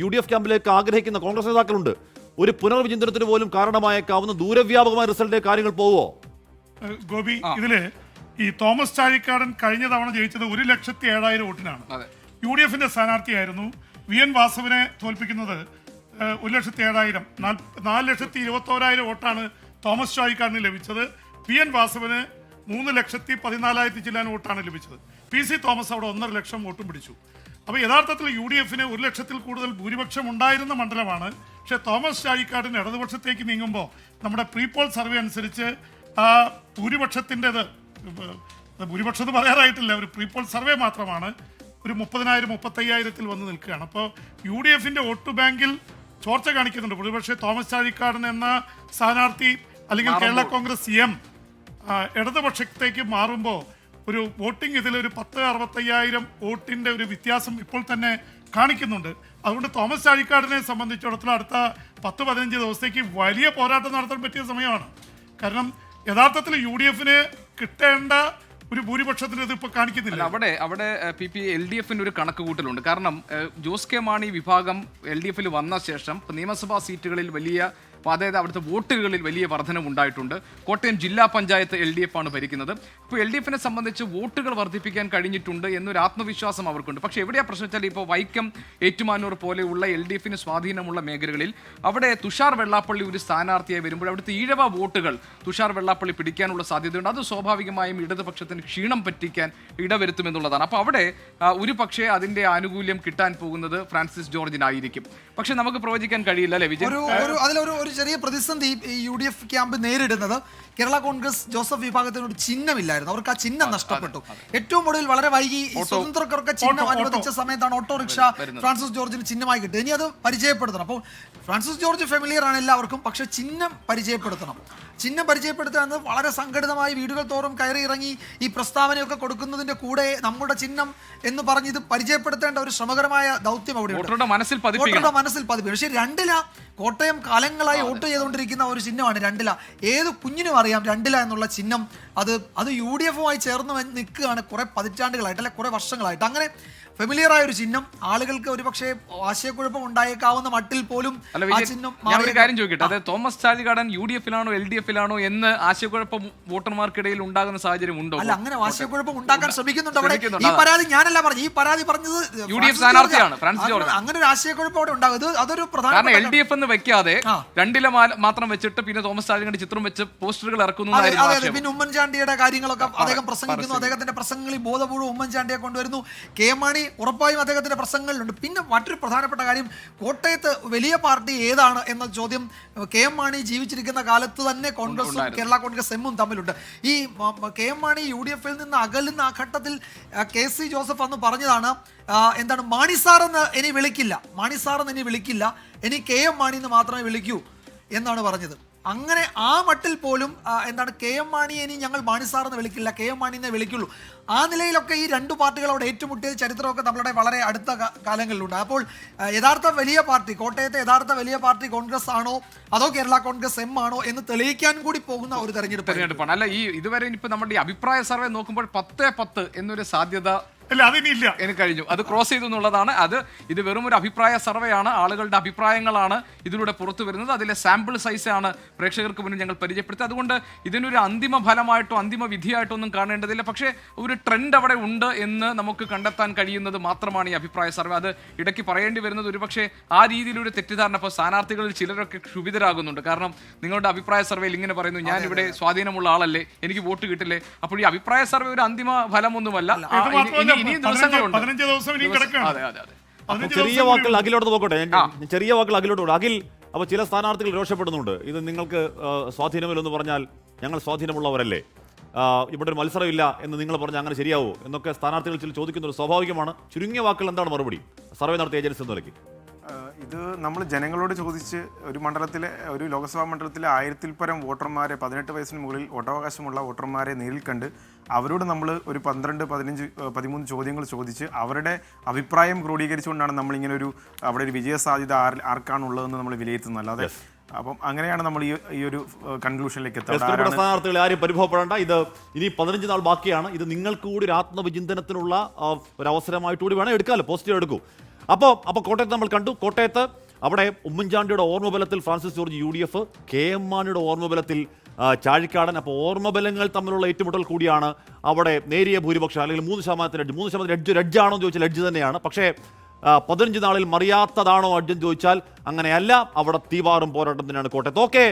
യു ഡി എഫ് ക്യാമ്പിലേക്ക് ആഗ്രഹിക്കുന്ന കോൺഗ്രസ് നേതാക്കളുണ്ട്. ഒരു പുനർവിചിന്തനത്തിന് പോലും കാരണമായേക്കാവുന്ന ദൂരവ്യാപകമായ റിസൾട്ടിലെ കാര്യങ്ങൾ പോവോ ഗോപി ഇതിൽ ഈ തോമസ് ചാഴിക്കാടൻ കഴിഞ്ഞ തവണ ജയിച്ചത് ഒരു ലക്ഷത്തി ഏഴായിരം വോട്ടിനാണ്. യു ഡി എഫിന്റെ സ്ഥാനാർത്ഥിയായിരുന്നു. വി എൻ വാസവനെ തോൽപ്പിക്കുന്നത് ഒരു ലക്ഷത്തി ഏഴായിരം നാല് നാല് ലക്ഷത്തി ഇരുപത്തോരായിരം വോട്ടാണ് തോമസ് ചാഴിക്കാടന് ലഭിച്ചത് പി എൻ വാസവന് മൂന്ന് ലക്ഷത്തി പതിനാലായിരത്തി ചില്ലാൻ വോട്ടാണ് ലഭിച്ചത്. പി സി തോമസ് അവിടെ ഒന്നര ലക്ഷം വോട്ടും പിടിച്ചു. അപ്പോൾ യഥാർത്ഥത്തിൽ യു ഡി എഫിന് ഒരു ലക്ഷത്തിൽ കൂടുതൽ ഭൂരിപക്ഷം ഉണ്ടായിരുന്ന മണ്ഡലമാണ്. പക്ഷേ തോമസ് ചാഴിക്കാടിന് ഇടതുപക്ഷത്തേക്ക് നീങ്ങുമ്പോൾ നമ്മുടെ പ്രീപോൾ സർവേ അനുസരിച്ച് ആ ഭൂരിപക്ഷത്തിന്റെത് ഭൂരിപക്ഷം എന്ന് പറയാറായിട്ടില്ല ഒരു പ്രീപോൾ സർവേ മാത്രമാണ്. ഒരു മുപ്പതിനായിരം മുപ്പത്തയ്യായിരത്തിൽ വന്ന് നിൽക്കുകയാണ്. അപ്പോൾ യു ഡി എഫിന്റെ വോട്ട് ബാങ്കിൽ ചോർച്ച കാണിക്കുന്നുണ്ട്. ഒരുപക്ഷെ തോമസ് ചാഴിക്കാടൻ എന്ന സ്ഥാനാർത്ഥി അല്ലെങ്കിൽ കേരള കോൺഗ്രസ് എം ഇടതുപക്ഷത്തേക്ക് മാറുമ്പോൾ ഒരു വോട്ടിംഗ് ഇതിൽ ഒരു പത്ത് അറുപത്തയ്യായിരം വോട്ടിന്റെ ഒരു വ്യത്യാസം ഇപ്പോൾ തന്നെ കാണിക്കുന്നുണ്ട്. അതുകൊണ്ട് തോമസ് ചാഴിക്കാടിനെ സംബന്ധിച്ചിടത്തോളം അടുത്ത പത്ത് പതിനഞ്ച് ദിവസത്തേക്ക് വലിയ പോരാട്ടം നടത്താൻ പറ്റിയ സമയമാണ്. കാരണം യഥാർത്ഥത്തിൽ യു ഡി എഫിന് കിട്ടേണ്ട ഒരു ഭൂരിപക്ഷത്തിന് ഇത് ഇപ്പൊ കാണിക്കുന്നില്ല. അവിടെ അവിടെ പി പി എൽ ഡി എഫിന്റെ ഒരു കണക്ക് കൂട്ടലുണ്ട് കാരണം ജോസ് കെ മാണി വിഭാഗം എൽ ഡി എഫിൽ വന്ന ശേഷം നിയമസഭാ സീറ്റുകളിൽ വലിയ അപ്പോൾ അതായത് അവിടുത്തെ വോട്ടുകളിൽ വലിയ വർധനം ഉണ്ടായിട്ടുണ്ട്. കോട്ടയം ജില്ലാ പഞ്ചായത്ത് എൽ ഡി എഫ് ആണ് ഭരിക്കുന്നത്. അപ്പോൾ എൽ ഡി എഫിനെ സംബന്ധിച്ച് വോട്ടുകൾ വർദ്ധിപ്പിക്കാൻ കഴിഞ്ഞിട്ടുണ്ട് എന്നൊരു ആത്മവിശ്വാസം അവർക്കുണ്ട്. പക്ഷേ എവിടെയാ പ്രശ്നം വെച്ചാൽ ഇപ്പോൾ വൈക്കം ഏറ്റുമാനൂർ പോലെയുള്ള എൽ ഡി എഫിന് സ്വാധീനമുള്ള മേഖലകളിൽ അവിടെ തുഷാർ വെള്ളാപ്പള്ളി ഒരു സ്ഥാനാർത്ഥിയായി വരുമ്പോൾ അവിടുത്തെ ഈഴവ വോട്ടുകൾ തുഷാർ വെള്ളാപ്പള്ളി പിടിക്കാനുള്ള സാധ്യതയുണ്ട്. അത് സ്വാഭാവികമായും ഇടതുപക്ഷത്തിന് ക്ഷീണം പറ്റിക്കാൻ ഇടവരുത്തുമെന്നുള്ളതാണ്. അപ്പോൾ അവിടെ ഒരു പക്ഷേ അതിന്റെ ആനുകൂല്യം കിട്ടാൻ പോകുന്നത് ഫ്രാൻസിസ് ജോർജിനായിരിക്കും. പക്ഷെ നമുക്ക് പ്രവചിക്കാൻ കഴിയില്ല അല്ലേ വിജയ് അതിലൊരു ഒരു ചെറിയ പ്രതിസന്ധി ഈ യു ഡി എഫ് ക്യാമ്പ് നേരിടുന്നത് കേരള കോൺഗ്രസ് ജോസഫ് വിഭാഗത്തിനൊരു ചിഹ്നമില്ലായിരുന്നു. അവർക്ക് ആ ചിഹ്നം നഷ്ടപ്പെട്ടു. ഏറ്റവും ഒടുവിൽ വളരെ വൈകി ഈ സ്വതന്ത്രർക്ക് ചിഹ്നം അനുവദിച്ച സമയത്താണ് ഓട്ടോറിക്ഷ ഫ്രാൻസിസ് ജോർജിന് ചിഹ്നമായി കിട്ടുന്നത് ഇനി അത് പരിചയപ്പെടുത്തണം. അപ്പോൾ ഫ്രാൻസിസ് ജോർജ് ഫെമിലിയർ ആണ് എല്ലാവർക്കും പക്ഷെ ചിഹ്നം പരിചയപ്പെടുത്തണം. ചിഹ്നം പരിചയപ്പെടുത്തുക എന്നത് വളരെ സംഘടിതമായി വീടുകൾ തോറും കയറി ഇറങ്ങി ഈ പ്രസ്താവനയൊക്കെ കൊടുക്കുന്നതിന്റെ കൂടെ നമ്മുടെ ചിഹ്നം എന്ന് പറഞ്ഞ് ഇത് പരിചയപ്പെടുത്തേണ്ട ഒരു ശ്രമകരമായ ദൗത്യം അവിടെ വോട്ടറുടെ മനസ്സിൽ വോട്ടറുടെ മനസ്സിൽ പതിപ്പിക്കും പക്ഷേ രണ്ടില കോട്ടയം കാലങ്ങളായി വോട്ട് ചെയ്തുകൊണ്ടിരിക്കുന്ന ഒരു ചിഹ്നമാണ് രണ്ടില. ഏത് കുഞ്ഞിനും അറിയാം രണ്ടില എന്നുള്ള ചിഹ്നം. അത് അത് യു ഡി എഫുമായി ചേർന്ന് നിൽക്കുകയാണ് കുറെ പതിറ്റാണ്ടുകളായിട്ട് അല്ലെ കുറെ വർഷങ്ങളായിട്ട്. അങ്ങനെ ഫെമിലിയർ ആയ ഒരു ചിഹ്നം. ആളുകൾക്ക് ഒരുപക്ഷെ ആശയക്കുഴപ്പം ഉണ്ടായേക്കാവുന്ന മട്ടിൽ പോലും ആ ചിഹ്നം ഞാൻ ഒരു കാര്യം ചോദിക്കട്ടെ? അതായത് തോമസ് ചാലിക്കാടൻ യു ഡി എഫിലാണോ എൽ ഡി എഫിലാണോ എന്ന് ആശയക്കുഴപ്പം വോട്ടർമാർക്കിടയിൽ ഉണ്ടാകുന്ന സാഹചര്യം ഉണ്ടോ? അല്ല അങ്ങനെ ആശയക്കുഴപ്പം ഉണ്ടാക്കാൻ ശ്രമിക്കുന്നുണ്ട് അവിടെ. ഈ പരാതി ഞാനല്ല പറഞ്ഞു ഈ പരാതി പറഞ്ഞത് യു ഡി എഫ് സ്ഥാനാർത്ഥിയാണ്, ഫ്രാൻസിസ് ജോർജ്. അങ്ങനെ- ഒരു ആശയക്കുഴപ്പം അവിടെ ഉണ്ടാകും. അതൊരു പ്രധാന എൽ ഡി എഫ് എന്ന് വെക്കാതെ രണ്ടില മാത്രം വെച്ചിട്ട് പിന്നെ തോമസ് ചാലിക്കാടൻ ചിത്രം വെച്ച് പോസ്റ്ററുകൾ ഇറക്കുന്നു. പിന്നെ ഉമ്മൻചാണ്ടിയുടെ കാര്യങ്ങളൊക്കെ അദ്ദേഹം പ്രസംഗിക്കുന്നു. അദ്ദേഹത്തിന്റെ പ്രസംഗങ്ങളിൽ ബോധപൂർവം ഉമ്മൻചാണ്ടിയെ കൊണ്ടുവരുന്നു. കെ മാണി ഉറപ്പായും അദ്ദേഹത്തിന്റെ പ്രസംഗങ്ങളിലുണ്ട്. പിന്നെ മറ്റൊരു പ്രധാനപ്പെട്ട കാര്യം കോട്ടയത്ത് വലിയ പാർട്ടി ഏതാണ് എന്ന ചോദ്യം കെ എം മാണി ജീവിച്ചിരിക്കുന്ന കാലത്ത് തന്നെ കോൺഗ്രസും കേരള കോൺഗ്രസ് എമ്മും തമ്മിലുണ്ട്. ഈ K M Mani U D എഫിൽ നിന്ന് അകലുന്ന ആ ഘട്ടത്തിൽ കെ സി ജോസഫ് അന്ന് പറഞ്ഞതാണ് എന്താണ് മാണി സാർ എന്ന് ഇനി വിളിക്കില്ല. മാണി സാർ എന്ന് ഇനി വിളിക്കില്ല. ഇനി കെ എം മാണി എന്ന് മാത്രമേ വിളിക്കൂ എന്നാണ് പറഞ്ഞത്. അങ്ങനെ ആ മട്ടിൽ പോലും എന്താണ് കെ എം മാണിയെ ഇനി ഞങ്ങൾ മാണി എന്ന് വിളിക്കില്ല കെ എം മാണിനെ വിളിക്കുള്ളൂ. ആ നിലയിലൊക്കെ ഈ രണ്ട് പാർട്ടികളോട് ഏറ്റുമുട്ടിയ ചരിത്രമൊക്കെ നമ്മളുടെ വളരെ അടുത്ത കാലങ്ങളിലുണ്ട്. അപ്പോൾ യഥാർത്ഥ വലിയ പാർട്ടി കോട്ടയത്തെ യഥാർത്ഥ വലിയ പാർട്ടി കോൺഗ്രസ് ആണോ അതോ കേരള കോൺഗ്രസ് എം ആണോ എന്ന് തെളിയിക്കാൻ കൂടി പോകുന്ന ഒരു തെരഞ്ഞെടുപ്പ് തെരഞ്ഞെടുപ്പാണ്. അല്ല ഈ ഇതുവരെ ഇപ്പൊ നമ്മുടെ ഈ അഭിപ്രായ സർവേ നോക്കുമ്പോൾ പത്ത് പത്ത് എന്നൊരു സാധ്യത അല്ല അതിനില്ല. എനിക്ക് കഴിഞ്ഞു. അത് ക്രോസ് ചെയ്തു എന്നുള്ളതാണ്. അത് ഇത് വെറും ഒരു അഭിപ്രായ സർവേ ആണ് ആളുകളുടെ അഭിപ്രായങ്ങളാണ് ഇതിലൂടെ പുറത്തു വരുന്നത്. അതിലെ സാമ്പിൾ സൈസ് ആണ് പ്രേക്ഷകർക്ക് മുന്നിൽ ഞങ്ങൾ പരിചയപ്പെടുത്തി അതുകൊണ്ട് ഇതിനൊരു അന്തിമ ഫലമായിട്ടോ അന്തിമ വിധിയായിട്ടോ ഒന്നും കാണേണ്ടതില്ല. പക്ഷേ ഒരു ട്രെൻഡ് അവിടെ ഉണ്ട് എന്ന് നമുക്ക് കണ്ടെത്താൻ കഴിയുന്നത് മാത്രമാണ് ഈ അഭിപ്രായ സർവേ. അത് ഇടയ്ക്ക് പറയേണ്ടി വരുന്നത് ഒരുപക്ഷെ ആ രീതിയിലൊരു തെറ്റിദ്ധാരണ. ഇപ്പോൾ സ്ഥാനാർത്ഥികളിൽ ചിലരൊക്കെ ക്ഷുഭിതരാകുന്നുണ്ട്. കാരണം നിങ്ങളുടെ അഭിപ്രായ സർവേയിൽ ഇങ്ങനെ പറയുന്നു ഞാൻ ഇവിടെ സ്വാധീനമുള്ള ആളല്ലേ? എനിക്ക് വോട്ട് കിട്ടില്ലേ? അപ്പോൾ ഈ അഭിപ്രായ സർവേ ഒരു അന്തിമ ഫലമൊന്നുമല്ല. ഇനിയും ദിവസങ്ങളുണ്ട് പതിനഞ്ച് ദിവസം ഇനിയും ദിവസം- കിടക്കുകയാണ്. അതെ അതെ അതെ. അപ്പൊ ചെറിയ വാക്കുകൾ അഖിലോട്ട് പോകട്ടെ? ഞാൻ- ചെറിയ വാക്കുകൾ അഖിലോട്ട് കൊടുക്കും അഖിൽ അപ്പൊ ചില സ്ഥാനാർത്ഥികൾ രോഷപ്പെടുന്നുണ്ട്. ഇത് നിങ്ങൾക്ക് സ്വാധീനമില്ലെന്ന് പറഞ്ഞാൽ ഞങ്ങൾ സ്വാധീനമുള്ളവരല്ലേ? ഇവിടെ ഒരു മത്സരമില്ല എന്ന് നിങ്ങൾ പറഞ്ഞാൽ അങ്ങനെ ശരിയാവോ? എന്നൊക്കെ സ്ഥാനാർത്ഥികൾ ചില ചോദിക്കുന്നത് സ്വാഭാവികമാണ്. ചുരുങ്ങിയ വാക്കുകൾ എന്താണ് മറുപടി? സർവേ നടത്തിയ ഏജൻസി എന്ന നിലയ്ക്ക്. ഇത് നമ്മൾ ജനങ്ങളോട് ചോദിച്ച് ഒരു മണ്ഡലത്തിലെ ഒരു ലോക്സഭാ മണ്ഡലത്തിലെ ആയിരത്തിൽ പരം വോട്ടർമാരെ പതിനെട്ട് വയസ്സിന് മുകളിൽ വോട്ടവകാശമുള്ള വോട്ടർമാരെ നേരിൽ കണ്ട് അവരോട് നമ്മൾ ഒരു പന്ത്രണ്ട് പതിനഞ്ച് പതിമൂന്ന് ചോദ്യങ്ങൾ ചോദിച്ച് അവരുടെ അഭിപ്രായം ക്രോഡീകരിച്ചുകൊണ്ടാണ് നമ്മളിങ്ങനെ ഒരു അവിടെ ഒരു വിജയ സാധ്യത ആർ ആർക്കാണുള്ളതെന്ന് നമ്മൾ വിലയിരുത്തുന്നത്. അല്ലാതെ അപ്പം അങ്ങനെയാണ് നമ്മൾ ഈ ഈ ഒരു കൺക്ലൂഷനിലേക്ക് എത്തുന്നത്. സ്ഥാനാർത്ഥികൾ ആരും പരിഭവപ്പെടേണ്ട. ഇത് ഇനി പതിനഞ്ച് നാൾ ബാക്കിയാണ്. ഇത് നിങ്ങൾക്ക് കൂടി ഒരു ആത്മവിചിന്തനത്തിനുള്ള ഒരു അവസരമായിട്ട് കൂടി വേണം എടുക്കാമല്ലോ പോസിറ്റീവ് എടുക്കൂ അപ്പോൾ അപ്പോൾ കോട്ടയത്ത് നമ്മൾ കണ്ടു. കോട്ടയത്ത് അവിടെ ഉമ്മൻചാണ്ടിയുടെ ഓർമ്മബലത്തിൽ Francis George U D F K M മാണിയുടെ ഓർമ്മബലത്തിൽ ചാഴിക്കാടൻ. അപ്പോൾ ഓർമ്മബലങ്ങൾ തമ്മിലുള്ള ഏറ്റുമുട്ടൽ കൂടിയാണ് അവിടെ നേരിയ ഭൂരിപക്ഷം അല്ലെങ്കിൽ മൂന്ന് ശതമാനത്തിന് അഡ്ജ് മൂന്ന് ശതമാനം അഡ്ജ് ലഡ്ജാണോ എന്ന് ചോദിച്ചാൽ ലഡ്ജ് തന്നെയാണ്. പക്ഷേ പതിനഞ്ച് നാളിൽ മറിയാത്തതാണോ അഡ്ജൻ ചോദിച്ചാൽ അങ്ങനെയല്ല. അവിടെ തീവാറും പോരാട്ടം തന്നെയാണ് കോട്ടയത്ത്. ഓക്കെ.